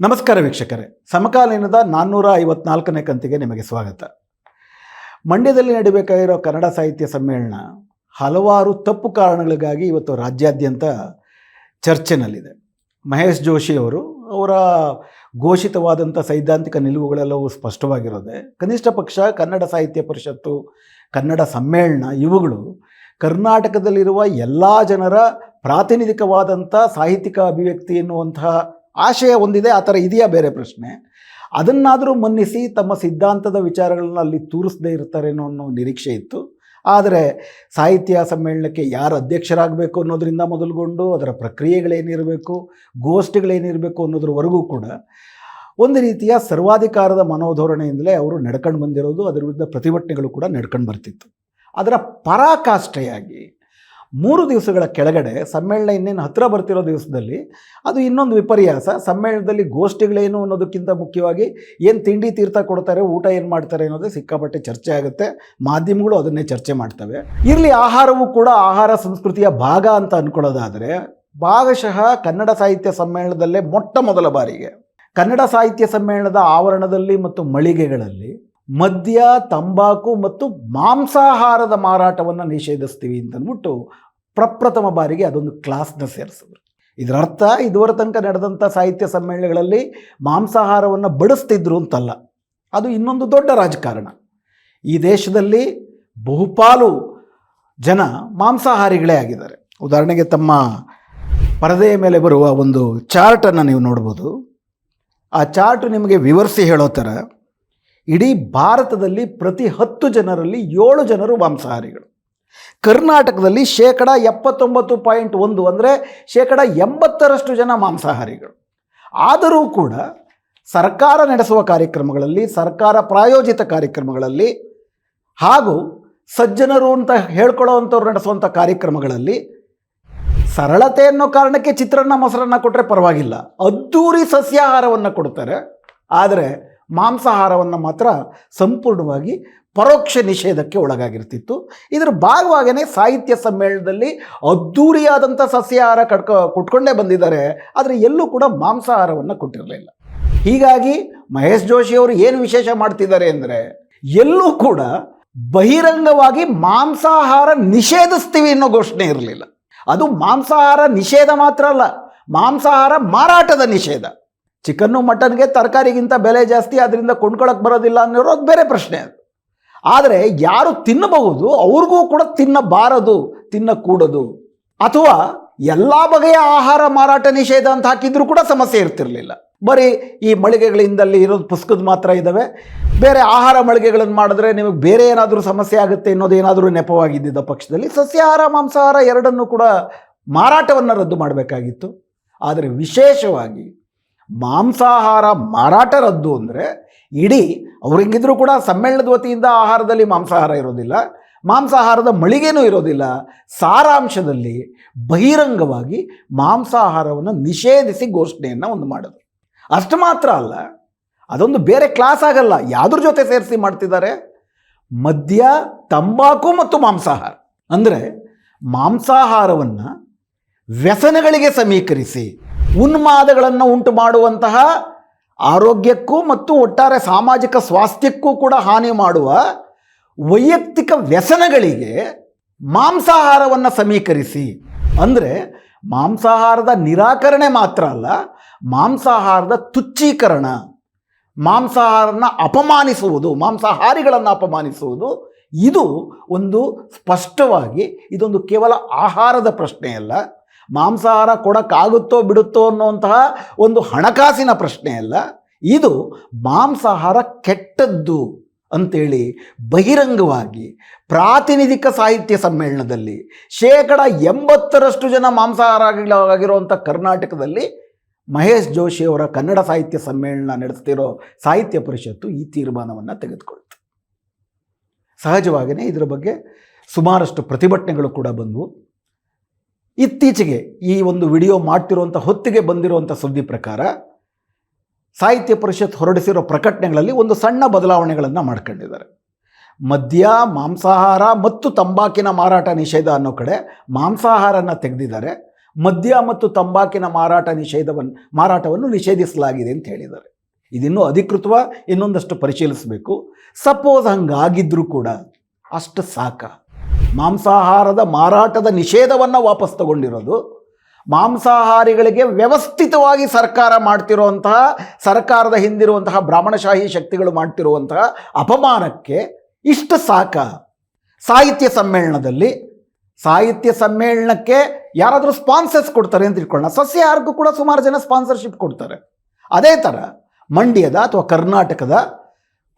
ನಮಸ್ಕಾರ ವೀಕ್ಷಕರೇ. ಸಮಕಾಲೀನದ ನಾನ್ನೂರ ಐವತ್ನಾಲ್ಕನೇ ಕಂತಿಗೆ ನಿಮಗೆ ಸ್ವಾಗತ. ಮಂಡ್ಯದಲ್ಲಿ ನಡೀಬೇಕಾಗಿರೋ ಕನ್ನಡ ಸಾಹಿತ್ಯ ಸಮ್ಮೇಳನ ಹಲವಾರು ತಪ್ಪು ಕಾರಣಗಳಿಗಾಗಿ ಇವತ್ತು ರಾಜ್ಯಾದ್ಯಂತ ಚರ್ಚೆನಲ್ಲಿದೆ. ಮಹೇಶ್ ಜೋಶಿ ಅವರು ಅವರ ಘೋಷಿತವಾದಂಥ ಸೈದ್ಧಾಂತಿಕ ನಿಲುವುಗಳೆಲ್ಲವೂ ಸ್ಪಷ್ಟವಾಗಿರೋದೆ, ಕನಿಷ್ಠ ಪಕ್ಷ, ಕನ್ನಡ ಸಾಹಿತ್ಯ ಪರಿಷತ್ತು, ಕನ್ನಡ ಸಮ್ಮೇಳನ, ಇವುಗಳು ಕರ್ನಾಟಕದಲ್ಲಿರುವ ಎಲ್ಲ ಜನರ ಪ್ರಾತಿನಿಧಿಕವಾದಂಥ ಸಾಹಿತ್ಯಿಕ ಅಭಿವ್ಯಕ್ತಿ ಎನ್ನುವಂತಹ ಆಶಯ ಒಂದಿದೆ ಆ ಥರ ಇದೆಯಾ ಬೇರೆ ಪ್ರಶ್ನೆ. ಅದನ್ನಾದರೂ ಮನ್ನಿಸಿ, ತಮ್ಮ ಸಿದ್ಧಾಂತದ ವಿಚಾರಗಳನ್ನ ಅಲ್ಲಿ ತೂರಿಸದೇ ಇರ್ತಾರೇನೋ ಅನ್ನೋ ನಿರೀಕ್ಷೆ ಇತ್ತು. ಆದರೆ ಸಾಹಿತ್ಯ ಸಮ್ಮೇಳನಕ್ಕೆ ಯಾರು ಅಧ್ಯಕ್ಷರಾಗಬೇಕು ಅನ್ನೋದರಿಂದ ಮೊದಲುಗೊಂಡು, ಅದರ ಪ್ರಕ್ರಿಯೆಗಳೇನಿರಬೇಕು, ಗೋಷ್ಠಿಗಳೇನಿರಬೇಕು ಅನ್ನೋದ್ರವರೆಗೂ ಕೂಡ ಒಂದು ರೀತಿಯ ಸರ್ವಾಧಿಕಾರದ ಮನೋಧೋರಣೆಯಿಂದಲೇ ಅವರು ನಡ್ಕೊಂಡು ಬಂದಿರೋದು, ಅದರ ವಿರುದ್ಧ ಪ್ರತಿಭಟನೆಗಳು ಕೂಡ ನಡ್ಕೊಂಡು ಬರ್ತಿತ್ತು. ಅದರ ಪರಾಕಾಷ್ಠೆಯಾಗಿ ಮೂರು ದಿವಸಗಳ ಕೆಳಗಡೆ ಸಮ್ಮೇಳನ ಇನ್ನೇನು ಹತ್ತಿರ ಬರ್ತಿರೋ ದಿವಸದಲ್ಲಿ ಅದು ಇನ್ನೊಂದು ವಿಪರ್ಯಾಸ. ಸಮ್ಮೇಳನದಲ್ಲಿ ಗೋಷ್ಠಿಗಳೇನು ಅನ್ನೋದಕ್ಕಿಂತ ಮುಖ್ಯವಾಗಿ ಏನು ತಿಂಡಿ ತೀರ್ಥ ಕೊಡ್ತಾರೆ, ಊಟ ಏನು ಮಾಡ್ತಾರೆ ಅನ್ನೋದೇ ಸಿಕ್ಕಾಪಟ್ಟೆ ಚರ್ಚೆ ಆಗುತ್ತೆ. ಮಾಧ್ಯಮಗಳು ಅದನ್ನೇ ಚರ್ಚೆ ಮಾಡ್ತವೆ. ಇರಲಿ ಆಹಾರವೂ ಕೂಡ ಆಹಾರ ಸಂಸ್ಕೃತಿಯ ಭಾಗ ಅಂತ ಅಂದ್ಕೊಳ್ಳೋದಾದರೆ ಭಾಗಶಃ ಕನ್ನಡ ಸಾಹಿತ್ಯ ಸಮ್ಮೇಳನದಲ್ಲೇ ಮೊಟ್ಟ ಮೊದಲ ಬಾರಿಗೆ. ಕನ್ನಡ ಸಾಹಿತ್ಯ ಸಮ್ಮೇಳನದ ಆವರಣದಲ್ಲಿ ಮತ್ತು ಮಳಿಗೆಗಳಲ್ಲಿ ಮದ್ಯ, ತಂಬಾಕು ಮತ್ತು ಮಾಂಸಾಹಾರದ ಮಾರಾಟವನ್ನು ನಿಷೇಧಿಸ್ತೀವಿ ಅಂತಂದ್ಬಿಟ್ಟು ಪ್ರಪ್ರಥಮ ಬಾರಿಗೆ ಅದೊಂದು ಕ್ಲಾಸ್ನ ಸೇರಿಸಿದ್ರು. ಇದರ ಅರ್ಥ ಇದುವರ ತನಕ ನಡೆದಂಥ ಸಾಹಿತ್ಯ ಸಮ್ಮೇಳನಗಳಲ್ಲಿ ಮಾಂಸಾಹಾರವನ್ನು ಬಡಿಸ್ತಿದ್ರು ಅಂತಲ್ಲ. ಅದು ಇನ್ನೊಂದು ದೊಡ್ಡ ರಾಜಕಾರಣ. ಈ ದೇಶದಲ್ಲಿ ಬಹುಪಾಲು ಜನ ಮಾಂಸಾಹಾರಿಗಳೇ ಆಗಿದ್ದಾರೆ. ಉದಾಹರಣೆಗೆ ತಮ್ಮ ಪರದೆಯ ಮೇಲೆ ಬರುವ ಒಂದು ಚಾರ್ಟನ್ನು ನೀವು ನೋಡ್ಬೋದು. ಆ ಚಾರ್ಟ್ ನಿಮಗೆ ವಿವರಿಸಿ ಹೇಳೋ ಥರ ಇಡೀ ಭಾರತದಲ್ಲಿ ಪ್ರತಿ ಹತ್ತು ಜನರಲ್ಲಿ ಏಳು ಜನರು ಮಾಂಸಾಹಾರಿಗಳು. ಕರ್ನಾಟಕದಲ್ಲಿ ಶೇಕಡ ಎಪ್ಪತ್ತೊಂಬತ್ತು ಪಾಯಿಂಟ್ ಒಂದು ಅಂದರೆ ಶೇಕಡ ಎಂಬತ್ತರಷ್ಟು ಜನ ಮಾಂಸಾಹಾರಿಗಳು. ಆದರೂ ಕೂಡ ಸರ್ಕಾರ ನಡೆಸುವ ಕಾರ್ಯಕ್ರಮಗಳಲ್ಲಿ, ಸರ್ಕಾರ ಪ್ರಾಯೋಜಿತ ಕಾರ್ಯಕ್ರಮಗಳಲ್ಲಿ ಹಾಗೂ ಸಜ್ಜನರು ಅಂತ ಹೇಳ್ಕೊಳ್ಳೋವಂಥವ್ರು ನಡೆಸುವಂಥ ಕಾರ್ಯಕ್ರಮಗಳಲ್ಲಿ ಸರಳತೆ ಅನ್ನೋ ಕಾರಣಕ್ಕೆ ಚಿತ್ರಾನ್ನ ಮೊಸರನ್ನ ಕೊಟ್ಟರೆ ಪರವಾಗಿಲ್ಲ. ಅದ್ದೂರಿ ಸಸ್ಯಾಹಾರವನ್ನು ಕೊಡ್ತಾರೆ. ಆದರೆ ಮಾಂಸಾಹಾರವನ್ನು ಮಾತ್ರ ಸಂಪೂರ್ಣವಾಗಿ ಪರೋಕ್ಷ ನಿಷೇಧಕ್ಕೆ ಒಳಗಾಗಿರ್ತಿತ್ತು. ಇದರ ಭಾಗವಾಗೇ ಸಾಹಿತ್ಯ ಸಮ್ಮೇಳನದಲ್ಲಿ ಅದ್ಧೂರಿಯಾದಂಥ ಸಸ್ಯಾಹಾರ ಕಟ್ಕೊ ಕೊಟ್ಕೊಂಡೇ ಬಂದಿದ್ದಾರೆ. ಆದರೆ ಎಲ್ಲೂ ಕೂಡ ಮಾಂಸಾಹಾರವನ್ನು ಕೊಟ್ಟಿರಲಿಲ್ಲ. ಹೀಗಾಗಿ ಮಹೇಶ್ ಜೋಶಿ ಅವರು ಏನು ವಿಶೇಷ ಮಾಡ್ತಿದ್ದಾರೆ ಅಂದರೆ ಎಲ್ಲೂ ಕೂಡ ಬಹಿರಂಗವಾಗಿ ಮಾಂಸಾಹಾರ ನಿಷೇಧಿಸ್ತೀವಿ ಅನ್ನೋ ಘೋಷಣೆ ಇರಲಿಲ್ಲ. ಅದು ಮಾಂಸಾಹಾರ ನಿಷೇಧ ಮಾತ್ರ ಅಲ್ಲ, ಮಾಂಸಾಹಾರ ಮಾರಾಟದ ನಿಷೇಧ. ಚಿಕನ್ನು ಮಟನ್ಗೆ ತರಕಾರಿಗಿಂತ ಬೆಲೆ ಜಾಸ್ತಿ ಅದರಿಂದ ಕೊಂಡ್ಕೊಳಕ್ಕೆ ಬರೋದಿಲ್ಲ ಅನ್ನೋದು ಬೇರೆ ಪ್ರಶ್ನೆ ಅದು. ಆದರೆ ಯಾರು ತಿನ್ನಬಹುದು, ಅವ್ರಿಗೂ ಕೂಡ ತಿನ್ನಬಾರದು, ತಿನ್ನಕೂಡದು. ಅಥವಾ ಎಲ್ಲ ಬಗೆಯ ಆಹಾರ ಮಾರಾಟ ನಿಷೇಧ ಅಂತ ಹಾಕಿದ್ರೂ ಕೂಡ ಸಮಸ್ಯೆ ಇರ್ತಿರಲಿಲ್ಲ. ಬರೀ ಈ ಮಳಿಗೆಗಳಿಂದಲ್ಲಿ ಇರೋದು ಪುಸ್ತಕದ ಮಾತ್ರ ಇದ್ದಾವೆ ಬೇರೆ ಆಹಾರ ಮಳಿಗೆಗಳನ್ನು ಮಾಡಿದ್ರೆ ನಿಮಗೆ ಬೇರೆ ಏನಾದರೂ ಸಮಸ್ಯೆ ಆಗುತ್ತೆ ಅನ್ನೋದು ಏನಾದರೂ ನೆಪವಾಗಿದ್ದ ಪಕ್ಷದಲ್ಲಿ ಸಸ್ಯಾಹಾರ, ಮಾಂಸಾಹಾರ ಎರಡನ್ನೂ ಕೂಡ ಮಾರಾಟವನ್ನು ರದ್ದು ಮಾಡಬೇಕಾಗಿತ್ತು. ಆದರೆ ವಿಶೇಷವಾಗಿ ಮಾಂಸಾಹಾರ ಮಾರಾಟ ರದ್ದು ಅಂದರೆ ಇಡೀ ಅವ್ರು ಹೆಂಗಿದ್ರು ಕೂಡ ಸಮ್ಮೇಳನದ ವತಿಯಿಂದ ಆಹಾರದಲ್ಲಿ ಮಾಂಸಾಹಾರ ಇರೋದಿಲ್ಲ, ಮಾಂಸಾಹಾರದ ಮಳಿಗೆನೂ ಇರೋದಿಲ್ಲ. ಸಾರಾಂಶದಲ್ಲಿ ಬಹಿರಂಗವಾಗಿ ಮಾಂಸಾಹಾರವನ್ನು ನಿಷೇಧಿಸಿ ಘೋಷಣೆಯನ್ನು ಒಂದು ಮಾಡೋದು ಅಷ್ಟು ಮಾತ್ರ ಅಲ್ಲ, ಅದೊಂದು ಬೇರೆ ಕ್ಲಾಸ್ ಆಗಲ್ಲ, ಯಾವುದ್ರ ಜೊತೆ ಸೇರಿಸಿ ಮಾಡ್ತಿದ್ದಾರೆ? ಮದ್ಯ, ತಂಬಾಕು ಮತ್ತು ಮಾಂಸಾಹಾರ. ಅಂದರೆ ಮಾಂಸಾಹಾರವನ್ನು ವ್ಯಸನಗಳಿಗೆ ಸಮೀಕರಿಸಿ ಉನ್ಮಾದಗಳನ್ನು ಉಂಟು ಮಾಡುವಂತಹ ಆರೋಗ್ಯಕ್ಕೂ ಮತ್ತು ಒಟ್ಟಾರೆ ಸಾಮಾಜಿಕ ಸ್ವಾಸ್ಥ್ಯಕ್ಕೂ ಕೂಡ ಹಾನಿ ಮಾಡುವ ವೈಯಕ್ತಿಕ ವ್ಯಸನಗಳಿಗೆ ಮಾಂಸಾಹಾರವನ್ನು ಸಮೀಕರಿಸಿ. ಅಂದರೆ ಮಾಂಸಾಹಾರದ ನಿರಾಕರಣೆ ಮಾತ್ರ ಅಲ್ಲ, ಮಾಂಸಾಹಾರದ ತುಚ್ಚೀಕರಣ ಮಾಂಸಾಹಾರನ ಅಪಮಾನಿಸುವುದು, ಮಾಂಸಾಹಾರಿಗಳನ್ನು ಅಪಮಾನಿಸುವುದು, ಇದು ಒಂದು ಸ್ಪಷ್ಟವಾಗಿ ಇದೊಂದು ಕೇವಲ ಆಹಾರದ ಪ್ರಶ್ನೆಯಲ್ಲ. ಮಾಂಸಾಹಾರ ಕೊಡೋಕ್ಕಾಗುತ್ತೋ ಬಿಡುತ್ತೋ ಅನ್ನುವಂತಹ ಒಂದು ಹಣಕಾಸಿನ ಪ್ರಶ್ನೆ ಅಲ್ಲ. ಇದು ಮಾಂಸಾಹಾರ ಕೆಟ್ಟದ್ದು ಅಂಥೇಳಿ ಬಹಿರಂಗವಾಗಿ ಪ್ರಾತಿನಿಧಿಕ ಸಾಹಿತ್ಯ ಸಮ್ಮೇಳನದಲ್ಲಿ ಶೇಕಡ ಎಂಬತ್ತರಷ್ಟು ಜನ ಮಾಂಸಾಹಾರಿಗಳಾಗಿರುವಂಥ ಕರ್ನಾಟಕದಲ್ಲಿ ಮಹೇಶ್ ಜೋಶಿ ಅವರ ಕನ್ನಡ ಸಾಹಿತ್ಯ ಸಮ್ಮೇಳನ ನಡೆಸ್ತಿರೋ ಸಾಹಿತ್ಯ ಪರಿಷತ್ತು ಈ ತೀರ್ಮಾನವನ್ನು ತೆಗೆದುಕೊಳ್ತು ಸಹಜವಾಗಿಯೇ ಇದರ ಬಗ್ಗೆ ಸುಮಾರಷ್ಟು ಪ್ರತಿಭಟನೆಗಳು ಕೂಡ ಬಂದವು. ಇತ್ತೀಚೆಗೆ ಈ ಒಂದು ವಿಡಿಯೋ ಮಾಡ್ತಿರುವಂಥ ಹೊತ್ತಿಗೆ ಬಂದಿರುವಂಥ ಸುದ್ದಿ ಪ್ರಕಾರ ಸಾಹಿತ್ಯ ಪರಿಷತ್ ಹೊರಡಿಸಿರೋ ಪ್ರಕಟಣೆಗಳಲ್ಲಿ ಒಂದು ಸಣ್ಣ ಬದಲಾವಣೆಗಳನ್ನು ಮಾಡ್ಕೊಂಡಿದ್ದಾರೆ. ಮದ್ಯ, ಮಾಂಸಾಹಾರ ಮತ್ತು ತಂಬಾಕಿನ ಮಾರಾಟ ನಿಷೇಧ ಅನ್ನೋ ಕಡೆ ಮಾಂಸಾಹಾರನ ತೆಗೆದಿದ್ದಾರೆ. ಮದ್ಯ ಮತ್ತು ತಂಬಾಕಿನ ಮಾರಾಟ ನಿಷೇಧವನ್ನು ಮಾರಾಟವನ್ನು ನಿಷೇಧಿಸಲಾಗಿದೆ ಅಂತ ಹೇಳಿದ್ದಾರೆ. ಇದಿನ್ನೂ ಅಧಿಕೃತವ ಇನ್ನೊಂದಷ್ಟು ಪರಿಶೀಲಿಸಬೇಕು. ಸಪೋಸ್ ಹಂಗಾಗಿದ್ದರೂ ಕೂಡ ಅಷ್ಟು ಸಾಕ. ಮಾಂಸಾಹಾರದ ಮಾರಾಟದ ನಿಷೇಧವನ್ನು ವಾಪಸ್ ತಗೊಂಡಿರೋದು. ಮಾಂಸಾಹಾರಿಗಳಿಗೆ ವ್ಯವಸ್ಥಿತವಾಗಿ ಸರ್ಕಾರ ಮಾಡ್ತಿರುವಂತಹ ಸರ್ಕಾರದ ಹಿಂದಿರುವಂತಹ ಬ್ರಾಹ್ಮಣಶಾಹಿ ಶಕ್ತಿಗಳು ಮಾಡ್ತಿರುವಂತಹ ಅಪಮಾನಕ್ಕೆ ಇಷ್ಟು ಸಾಕ. ಸಾಹಿತ್ಯ ಸಮ್ಮೇಳನದಲ್ಲಿ, ಸಾಹಿತ್ಯ ಸಮ್ಮೇಳನಕ್ಕೆ ಯಾರಾದರೂ ಸ್ಪಾನ್ಸರ್ಸ್ ಕೊಡ್ತಾರೆ ಅಂತ ತಿಳ್ಕೊಳ್ಳೋಣ. ಸಸ್ಯಾಹಾರಕ್ಕೂ ಕೂಡ ಸುಮಾರು ಜನ ಸ್ಪಾನ್ಸರ್ಶಿಪ್ ಕೊಡ್ತಾರೆ. ಅದೇ ಥರ ಮಂಡ್ಯದ ಅಥವಾ ಕರ್ನಾಟಕದ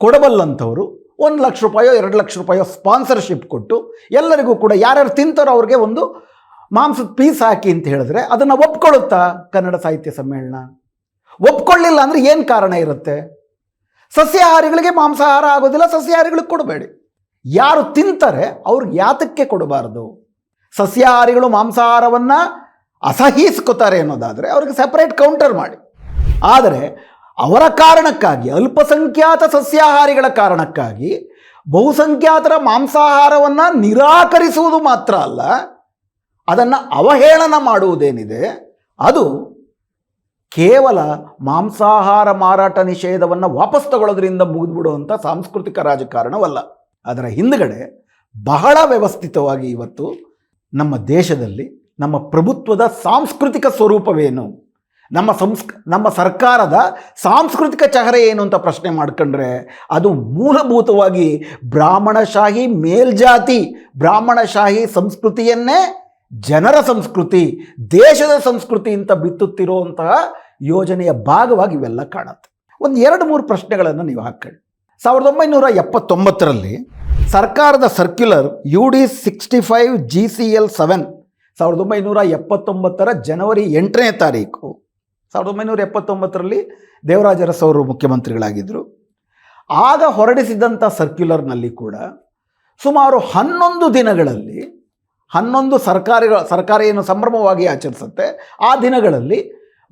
ಕೊಡಬಲ್ಲಂಥವರು ಒಂದು ಲಕ್ಷ ರೂಪಾಯೋ, ಎರಡು ಲಕ್ಷ ರೂಪಾಯೋ ಸ್ಪಾನ್ಸರ್ಶಿಪ್ ಕೊಟ್ಟು ಎಲ್ಲರಿಗೂ ಕೂಡ ಯಾರ್ಯಾರು ತಿಂತಾರೋ ಅವ್ರಿಗೆ ಒಂದು ಮಾಂಸದ ಪೀಸ್ ಹಾಕಿ ಅಂತ ಹೇಳಿದ್ರೆ ಅದನ್ನು ಒಪ್ಕೊಳ್ಳುತ್ತಾ ಕನ್ನಡ ಸಾಹಿತ್ಯ ಸಮ್ಮೇಳನ? ಒಪ್ಕೊಳ್ಳಿಲ್ಲ ಅಂದರೆ ಏನು ಕಾರಣ ಇರುತ್ತೆ? ಸಸ್ಯಾಹಾರಿಗಳಿಗೆ ಮಾಂಸಾಹಾರ ಆಗೋದಿಲ್ಲ, ಸಸ್ಯಾಹಾರಿಗಳಿಗೆ ಕೊಡಬೇಡಿ. ಯಾರು ತಿಂತಾರೆ ಅವ್ರಿಗೆ ಯಾತಕ್ಕೆ ಕೊಡಬಾರದು? ಸಸ್ಯಾಹಾರಿಗಳು ಮಾಂಸಾಹಾರವನ್ನು ಅಸಹಿಸ್ಕೋತಾರೆ ಅನ್ನೋದಾದರೆ ಅವ್ರಿಗೆ ಸೆಪರೇಟ್ ಕೌಂಟರ್ ಮಾಡಿ. ಆದರೆ ಅವರ ಕಾರಣಕ್ಕಾಗಿ, ಅಲ್ಪಸಂಖ್ಯಾತ ಸಸ್ಯಾಹಾರಿಗಳ ಕಾರಣಕ್ಕಾಗಿ, ಬಹುಸಂಖ್ಯಾತರ ಮಾಂಸಾಹಾರವನ್ನು ನಿರಾಕರಿಸುವುದು ಮಾತ್ರ ಅಲ್ಲ, ಅದನ್ನು ಅವಹೇಳನ ಮಾಡುವುದೇನಿದೆ, ಅದು ಕೇವಲ ಮಾಂಸಾಹಾರ ಮಾರಾಟ ನಿಷೇಧವನ್ನು ವಾಪಸ್ ತಗೊಳ್ಳೋದ್ರಿಂದ ಮುಗಿದ್ಬಿಡುವಂಥ ಸಾಂಸ್ಕೃತಿಕ ರಾಜಕಾರಣವಲ್ಲ. ಅದರ ಹಿಂದುಗಡೆ ಬಹಳ ವ್ಯವಸ್ಥಿತವಾಗಿ ಇವತ್ತು ನಮ್ಮ ದೇಶದಲ್ಲಿ ನಮ್ಮ ಪ್ರಭುತ್ವದ ಸಾಂಸ್ಕೃತಿಕ ಸ್ವರೂಪವೇನು? ನಮ್ಮ ಸಂಸ್ಕ ನಮ್ಮ ಸರ್ಕಾರದ ಸಾಂಸ್ಕೃತಿಕ ಚಹರೆ ಏನು ಅಂತ ಪ್ರಶ್ನೆ ಮಾಡ್ಕೊಂಡ್ರೆ ಅದು ಮೂಲಭೂತವಾಗಿ ಬ್ರಾಹ್ಮಣಶಾಹಿ ಮೇಲ್ಜಾತಿ, ಬ್ರಾಹ್ಮಣಶಾಹಿ ಸಂಸ್ಕೃತಿಯನ್ನೇ ಜನರ ಸಂಸ್ಕೃತಿ, ದೇಶದ ಸಂಸ್ಕೃತಿ ಅಂತ ಬಿತ್ತುತ್ತಿರುವಂತಹ ಯೋಜನೆಯ ಭಾಗವಾಗಿ ಇವೆಲ್ಲ ಕಾಣುತ್ತೆ. ಒಂದು ಎರಡು ಮೂರು ಪ್ರಶ್ನೆಗಳನ್ನು ನೀವು ಹಾಕೊಳ್ಳಿ ಸಾವಿರದ ಒಂಬೈನೂರ ಎಪ್ಪತ್ತೊಂಬತ್ತರಲ್ಲಿ ಸರ್ಕಾರದ circular U D sixty five G C L seven, ಸಾವಿರದ ಒಂಬೈನೂರ ಎಪ್ಪತ್ತೊಂಬತ್ತರ ಜನವರಿ ಎಂಟನೇ ತಾರೀಕು ಸಾವಿರದ ಒಂಬೈನೂರ ಎಪ್ಪತ್ತೊಂಬತ್ತರಲ್ಲಿ ದೇವರಾಜರಸ್ ಅವರು ಮುಖ್ಯಮಂತ್ರಿಗಳಾಗಿದ್ದರು. ಆಗ ಹೊರಡಿಸಿದಂಥ ಸರ್ಕ್ಯುಲರ್ನಲ್ಲಿ ಕೂಡ ಸುಮಾರು ಹನ್ನೊಂದು ದಿನಗಳಲ್ಲಿ, ಹನ್ನೊಂದು ಸರ್ಕಾರಿಗಳ ಸರ್ಕಾರ ಏನು ಸಂಭ್ರಮವಾಗಿ ಆಚರಿಸುತ್ತೆ. ಆ ದಿನಗಳಲ್ಲಿ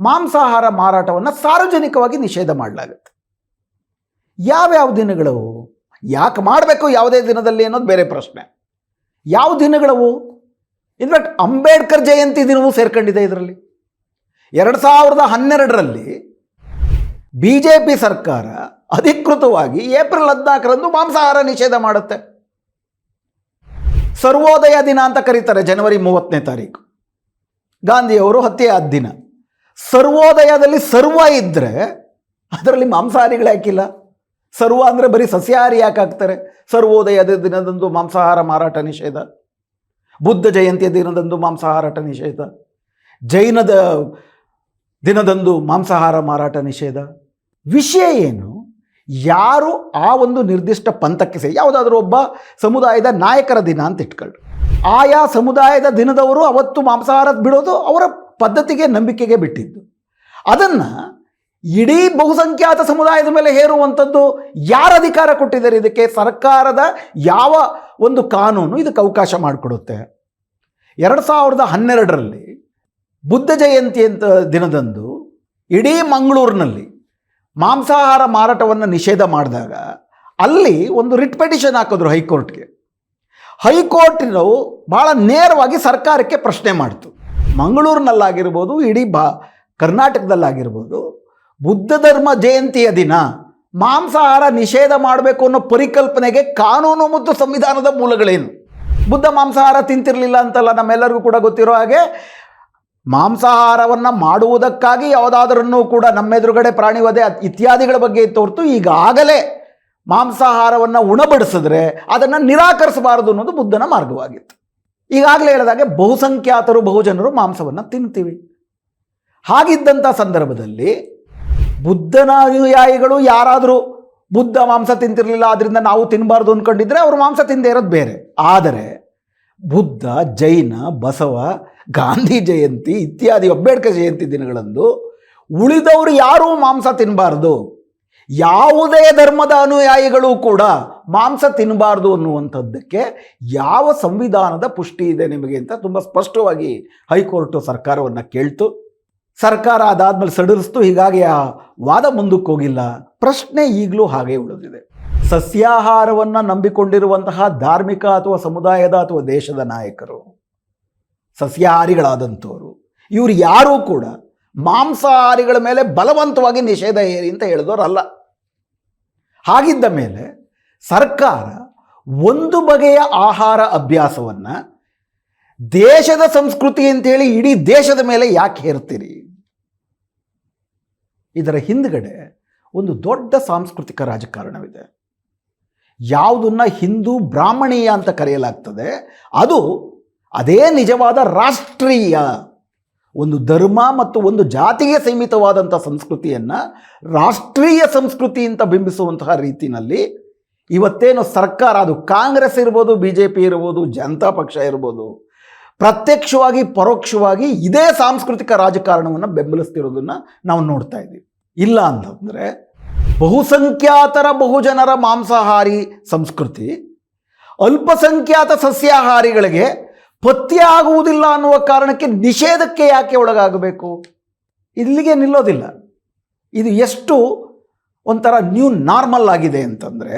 ಮಾಂಸಾಹಾರ ಮಾರಾಟವನ್ನು ಸಾರ್ವಜನಿಕವಾಗಿ ನಿಷೇಧ ಮಾಡಲಾಗುತ್ತೆ. ಯಾವ್ಯಾವ ದಿನಗಳವು ಯಾಕೆ ಮಾಡಬೇಕು ಯಾವುದೇ ದಿನದಲ್ಲಿ ಅನ್ನೋದು ಬೇರೆ ಪ್ರಶ್ನೆ. ಯಾವ ದಿನಗಳವು? ಇನ್ಫ್ಯಾಕ್ಟ್ ಅಂಬೇಡ್ಕರ್ ಜಯಂತಿ ದಿನವೂ ಸೇರ್ಕೊಂಡಿದೆ ಇದರಲ್ಲಿ. ಎರಡು ಸಾವಿರದ ಹನ್ನೆರಡರಲ್ಲಿ ಬಿ ಜೆ ಪಿ ಸರ್ಕಾರ ಅಧಿಕೃತವಾಗಿ ಏಪ್ರಿಲ್ ಹದಿನಾಲ್ಕರಂದು ಮಾಂಸಾಹಾರ ನಿಷೇಧ ಮಾಡುತ್ತೆ. ಸರ್ವೋದಯ ದಿನ ಅಂತ ಕರೀತಾರೆ ಜನವರಿ ಮೂವತ್ತನೇ ತಾರೀಕು. ಗಾಂಧಿಯವರು ಹತ್ಯೆ ಆದ ದಿನ. ಸರ್ವೋದಯದಲ್ಲಿ ಸರ್ವ ಇದ್ದರೆ ಅದರಲ್ಲಿ ಮಾಂಸಾಹಾರಿಗಳು ಯಾಕಿಲ್ಲ? ಸರ್ವ ಅಂದರೆ ಬರೀ ಸಸ್ಯಾಹಾರಿ ಯಾಕೆ ಹಾಕ್ತಾರೆ? ಸರ್ವೋದಯದ ದಿನದಂದು ಮಾಂಸಾಹಾರ ಮಾರಾಟ ನಿಷೇಧ. ಬುದ್ಧ ಜಯಂತಿಯ ದಿನದಂದು ಮಾಂಸಾಹಾರಾಟ ನಿಷೇಧ. ಜೈನದ ದಿನದಂದು ಮಾಂಸಾಹಾರ ಮಾರಾಟ ನಿಷೇಧ. ವಿಷಯ ಏನು? ಯಾರು ಆ ಒಂದು ನಿರ್ದಿಷ್ಟ ಪಂಥಕ್ಕೆ ಸೇರಿ, ಯಾವುದಾದ್ರೂ ಒಬ್ಬ ಸಮುದಾಯದ ನಾಯಕರ ದಿನ ಅಂತ ಇಟ್ಕೊಳ್ಳಿ. ಆಯಾ ಸಮುದಾಯದ ದಿನದವರು ಅವತ್ತು ಮಾಂಸಾಹಾರ ಬಿಡೋದು ಅವರ ಪದ್ಧತಿಗೆ ನಂಬಿಕೆಗೆ ಬಿಟ್ಟಿದ್ದು. ಅದನ್ನು ಇಡೀ ಬಹುಸಂಖ್ಯಾತ ಸಮುದಾಯದ ಮೇಲೆ ಹೇರುವಂಥದ್ದು ಯಾರ ಅಧಿಕಾರ ಕೊಟ್ಟಿದ್ದಾರೆ ಇದಕ್ಕೆ? ಸರ್ಕಾರದ ಯಾವ ಒಂದು ಕಾನೂನು ಇದಕ್ಕೆ ಅವಕಾಶ ಮಾಡಿಕೊಡುತ್ತೆ? ಎರಡು ಸಾವಿರದ ಹನ್ನೆರಡರಲ್ಲಿ ಬುದ್ಧ ಜಯಂತಿ ಅಂತ ದಿನದಂದು ಇಡೀ ಮಂಗಳೂರಿನಲ್ಲಿ ಮಾಂಸಾಹಾರ ಮಾರಾಟವನ್ನು ನಿಷೇಧ ಮಾಡಿದಾಗ ಅಲ್ಲಿ ಒಂದು ರಿಟ್ ಪೆಟಿಷನ್ ಹಾಕಿದ್ರು ಹೈಕೋರ್ಟ್ಗೆ. ಹೈಕೋರ್ಟಿನವು ಭಾಳ ನೇರವಾಗಿ ಸರ್ಕಾರಕ್ಕೆ ಪ್ರಶ್ನೆ ಮಾಡ್ತು. ಮಂಗಳೂರಿನಲ್ಲಾಗಿರ್ಬೋದು, ಇಡೀ ಬಾ, ಕರ್ನಾಟಕದಲ್ಲಾಗಿರ್ಬೋದು, ಬುದ್ಧ ಧರ್ಮ ಜಯಂತಿಯ ದಿನ ಮಾಂಸಾಹಾರ ನಿಷೇಧ ಮಾಡಬೇಕು ಅನ್ನೋ ಪರಿಕಲ್ಪನೆಗೆ ಕಾನೂನು ಮತ್ತು ಸಂವಿಧಾನದ ಮೂಲಗಳೇನು? ಬುದ್ಧ ಮಾಂಸಾಹಾರ ತಿಂತಿರಲಿಲ್ಲ ಅಂತಲ್ಲ ನಮ್ಮೆಲ್ಲರಿಗೂ ಕೂಡ ಗೊತ್ತಿರೋ ಹಾಗೆ ಮಾಂಸಾಹಾರವನ್ನು ಮಾಡುವುದಕ್ಕಾಗಿ ಯಾವುದಾದ್ರೂ ಕೂಡ ನಮ್ಮೆದುರುಗಡೆ ಪ್ರಾಣಿವಧೆ ಇತ್ಯಾದಿಗಳ ಬಗ್ಗೆ ಇತ್ತು ಈಗಾಗಲೇ ಮಾಂಸಾಹಾರವನ್ನು ಉಣಬಡಿಸಿದ್ರೆ ಅದನ್ನು ನಿರಾಕರಿಸಬಾರದು ಅನ್ನೋದು ಬುದ್ಧನ ಮಾರ್ಗವಾಗಿತ್ತು. ಈಗಾಗಲೇ ಹೇಳಿದಾಗೆ ಬಹುಸಂಖ್ಯಾತರು, ಬಹುಜನರು ಮಾಂಸವನ್ನು ತಿಂತೀವಿ ಹಾಗಿದ್ದಂಥ ಸಂದರ್ಭದಲ್ಲಿ ಬುದ್ಧನ ಅನುಯಾಯಿಗಳು ಯಾರಾದರೂ ಬುದ್ಧ ಮಾಂಸ ತಿಂತಿರಲಿಲ್ಲ ಆದ್ದರಿಂದ ನಾವು ತಿನ್ನಬಾರ್ದು ಅಂದ್ಕೊಂಡಿದ್ರೆ ಅವರು ಮಾಂಸ ತಿಂದೇ ಇರೋದು ಬೇರೆ. ಆದರೆ ಬುದ್ಧ, ಜೈನ, ಬಸವ ಗಾಂಧಿ ಜಯಂತಿ ಇತ್ಯಾದಿ ಅಂಬೇಡ್ಕರ್ ಜಯಂತಿ ದಿನಗಳಂದು ಉಳಿದವರು ಯಾರೂ ಮಾಂಸ ತಿನ್ನಬಾರ್ದು ಯಾವುದೇ ಧರ್ಮದ ಅನುಯಾಯಿಗಳು ಕೂಡ ಮಾಂಸ ತಿನ್ನಬಾರ್ದು ಅನ್ನುವಂಥದ್ದಕ್ಕೆ ಯಾವ ಸಂವಿಧಾನದ ಪುಷ್ಟಿ ಇದೆ ನಿಮಗೆ ಅಂತ ತುಂಬ ಸ್ಪಷ್ಟವಾಗಿ ಹೈಕೋರ್ಟು ಸರ್ಕಾರವನ್ನು ಕೇಳ್ತು. ಸರ್ಕಾರ ಅದಾದ್ಮೇಲೆ ಸಡಿಲಿಸ್ತು, ಹೀಗಾಗಿ ಆ ವಾದ ಮುಂದಕ್ಕೆ ಹೋಗಿಲ್ಲ. ಪ್ರಶ್ನೆ ಈಗಲೂ ಹಾಗೆ ಉಳಿದಿದೆ. ಸಸ್ಯಾಹಾರವನ್ನು ನಂಬಿಕೊಂಡಿರುವಂತಹ ಧಾರ್ಮಿಕ ಅಥವಾ ಸಮುದಾಯದ ಅಥವಾ ದೇಶದ ನಾಯಕರು ಸಸ್ಯಾಹಾರಿಗಳಾದಂಥವರು. ಇವರು ಯಾರೂ ಕೂಡ ಮಾಂಸಾಹಾರಿಗಳ ಮೇಲೆ ಬಲವಂತವಾಗಿ ನಿಷೇಧ ಹೇರಿ ಅಂತ ಹೇಳಿದವರಲ್ಲ. ಹಾಗಿದ್ದ ಮೇಲೆ ಸರ್ಕಾರ ಒಂದು ಬಗೆಯ ಆಹಾರ ಅಭ್ಯಾಸವನ್ನು ದೇಶದ ಸಂಸ್ಕೃತಿ ಅಂತೇಳಿ ಇಡೀ ದೇಶದ ಮೇಲೆ ಯಾಕೆ ಹೇರ್ತೀರಿ? ಇದರ ಹಿಂದ್ಗಡೆ ಒಂದು ದೊಡ್ಡ ಸಾಂಸ್ಕೃತಿಕ ರಾಜಕಾರಣವಿದೆ. ಯಾವುದನ್ನ ಹಿಂದೂ ಬ್ರಾಹ್ಮಣೀಯ ಅಂತ ಕರೆಯಲಾಗ್ತದೆ. ಅದು ಅದೇ ನಿಜವಾದ ರಾಷ್ಟ್ರೀಯ, ಒಂದು ಧರ್ಮ ಮತ್ತು ಒಂದು ಜಾತಿಗೆ ಸೀಮಿತವಾದಂಥ ಸಂಸ್ಕೃತಿಯನ್ನು ರಾಷ್ಟ್ರೀಯ ಸಂಸ್ಕೃತಿ ಅಂತ ಬಿಂಬಿಸುವಂತಹ ರೀತಿಯಲ್ಲಿ ಇವತ್ತೇನು ಸರ್ಕಾರ, ಅದು ಕಾಂಗ್ರೆಸ್ ಇರ್ಬೋದು ಬಿ ಜೆ ಪಿ ಇರ್ಬೋದು, ಜನತಾ ಪಕ್ಷ ಇರ್ಬೋದು, ಪ್ರತ್ಯಕ್ಷವಾಗಿ, ಪರೋಕ್ಷವಾಗಿ ಇದೇ ಸಾಂಸ್ಕೃತಿಕ ರಾಜಕಾರಣವನ್ನು ಬೆಂಬಲಿಸ್ತಿರೋದನ್ನು ನಾವು ನೋಡ್ತಾ ಇದ್ದೀವಿ. ಇಲ್ಲ ಅಂತಂದರೆ ಬಹುಸಂಖ್ಯಾತರ ಬಹುಜನರ ಮಾಂಸಾಹಾರಿ ಸಂಸ್ಕೃತಿ, ಅಲ್ಪಸಂಖ್ಯಾತ ಸಸ್ಯಾಹಾರಿಗಳಿಗೆ ಪಥ್ಯ ಆಗುವುದಿಲ್ಲ ಅನ್ನುವ ಕಾರಣಕ್ಕೆ ನಿಷೇಧಕ್ಕೆ ಯಾಕೆ ಒಳಗಾಗಬೇಕು? ಇಲ್ಲಿಗೆ ನಿಲ್ಲೋದಿಲ್ಲ. ಇದು ಎಷ್ಟು ಒಂಥರ ನ್ಯೂ ನಾರ್ಮಲ್ ಆಗಿದೆ ಅಂತಂದರೆ,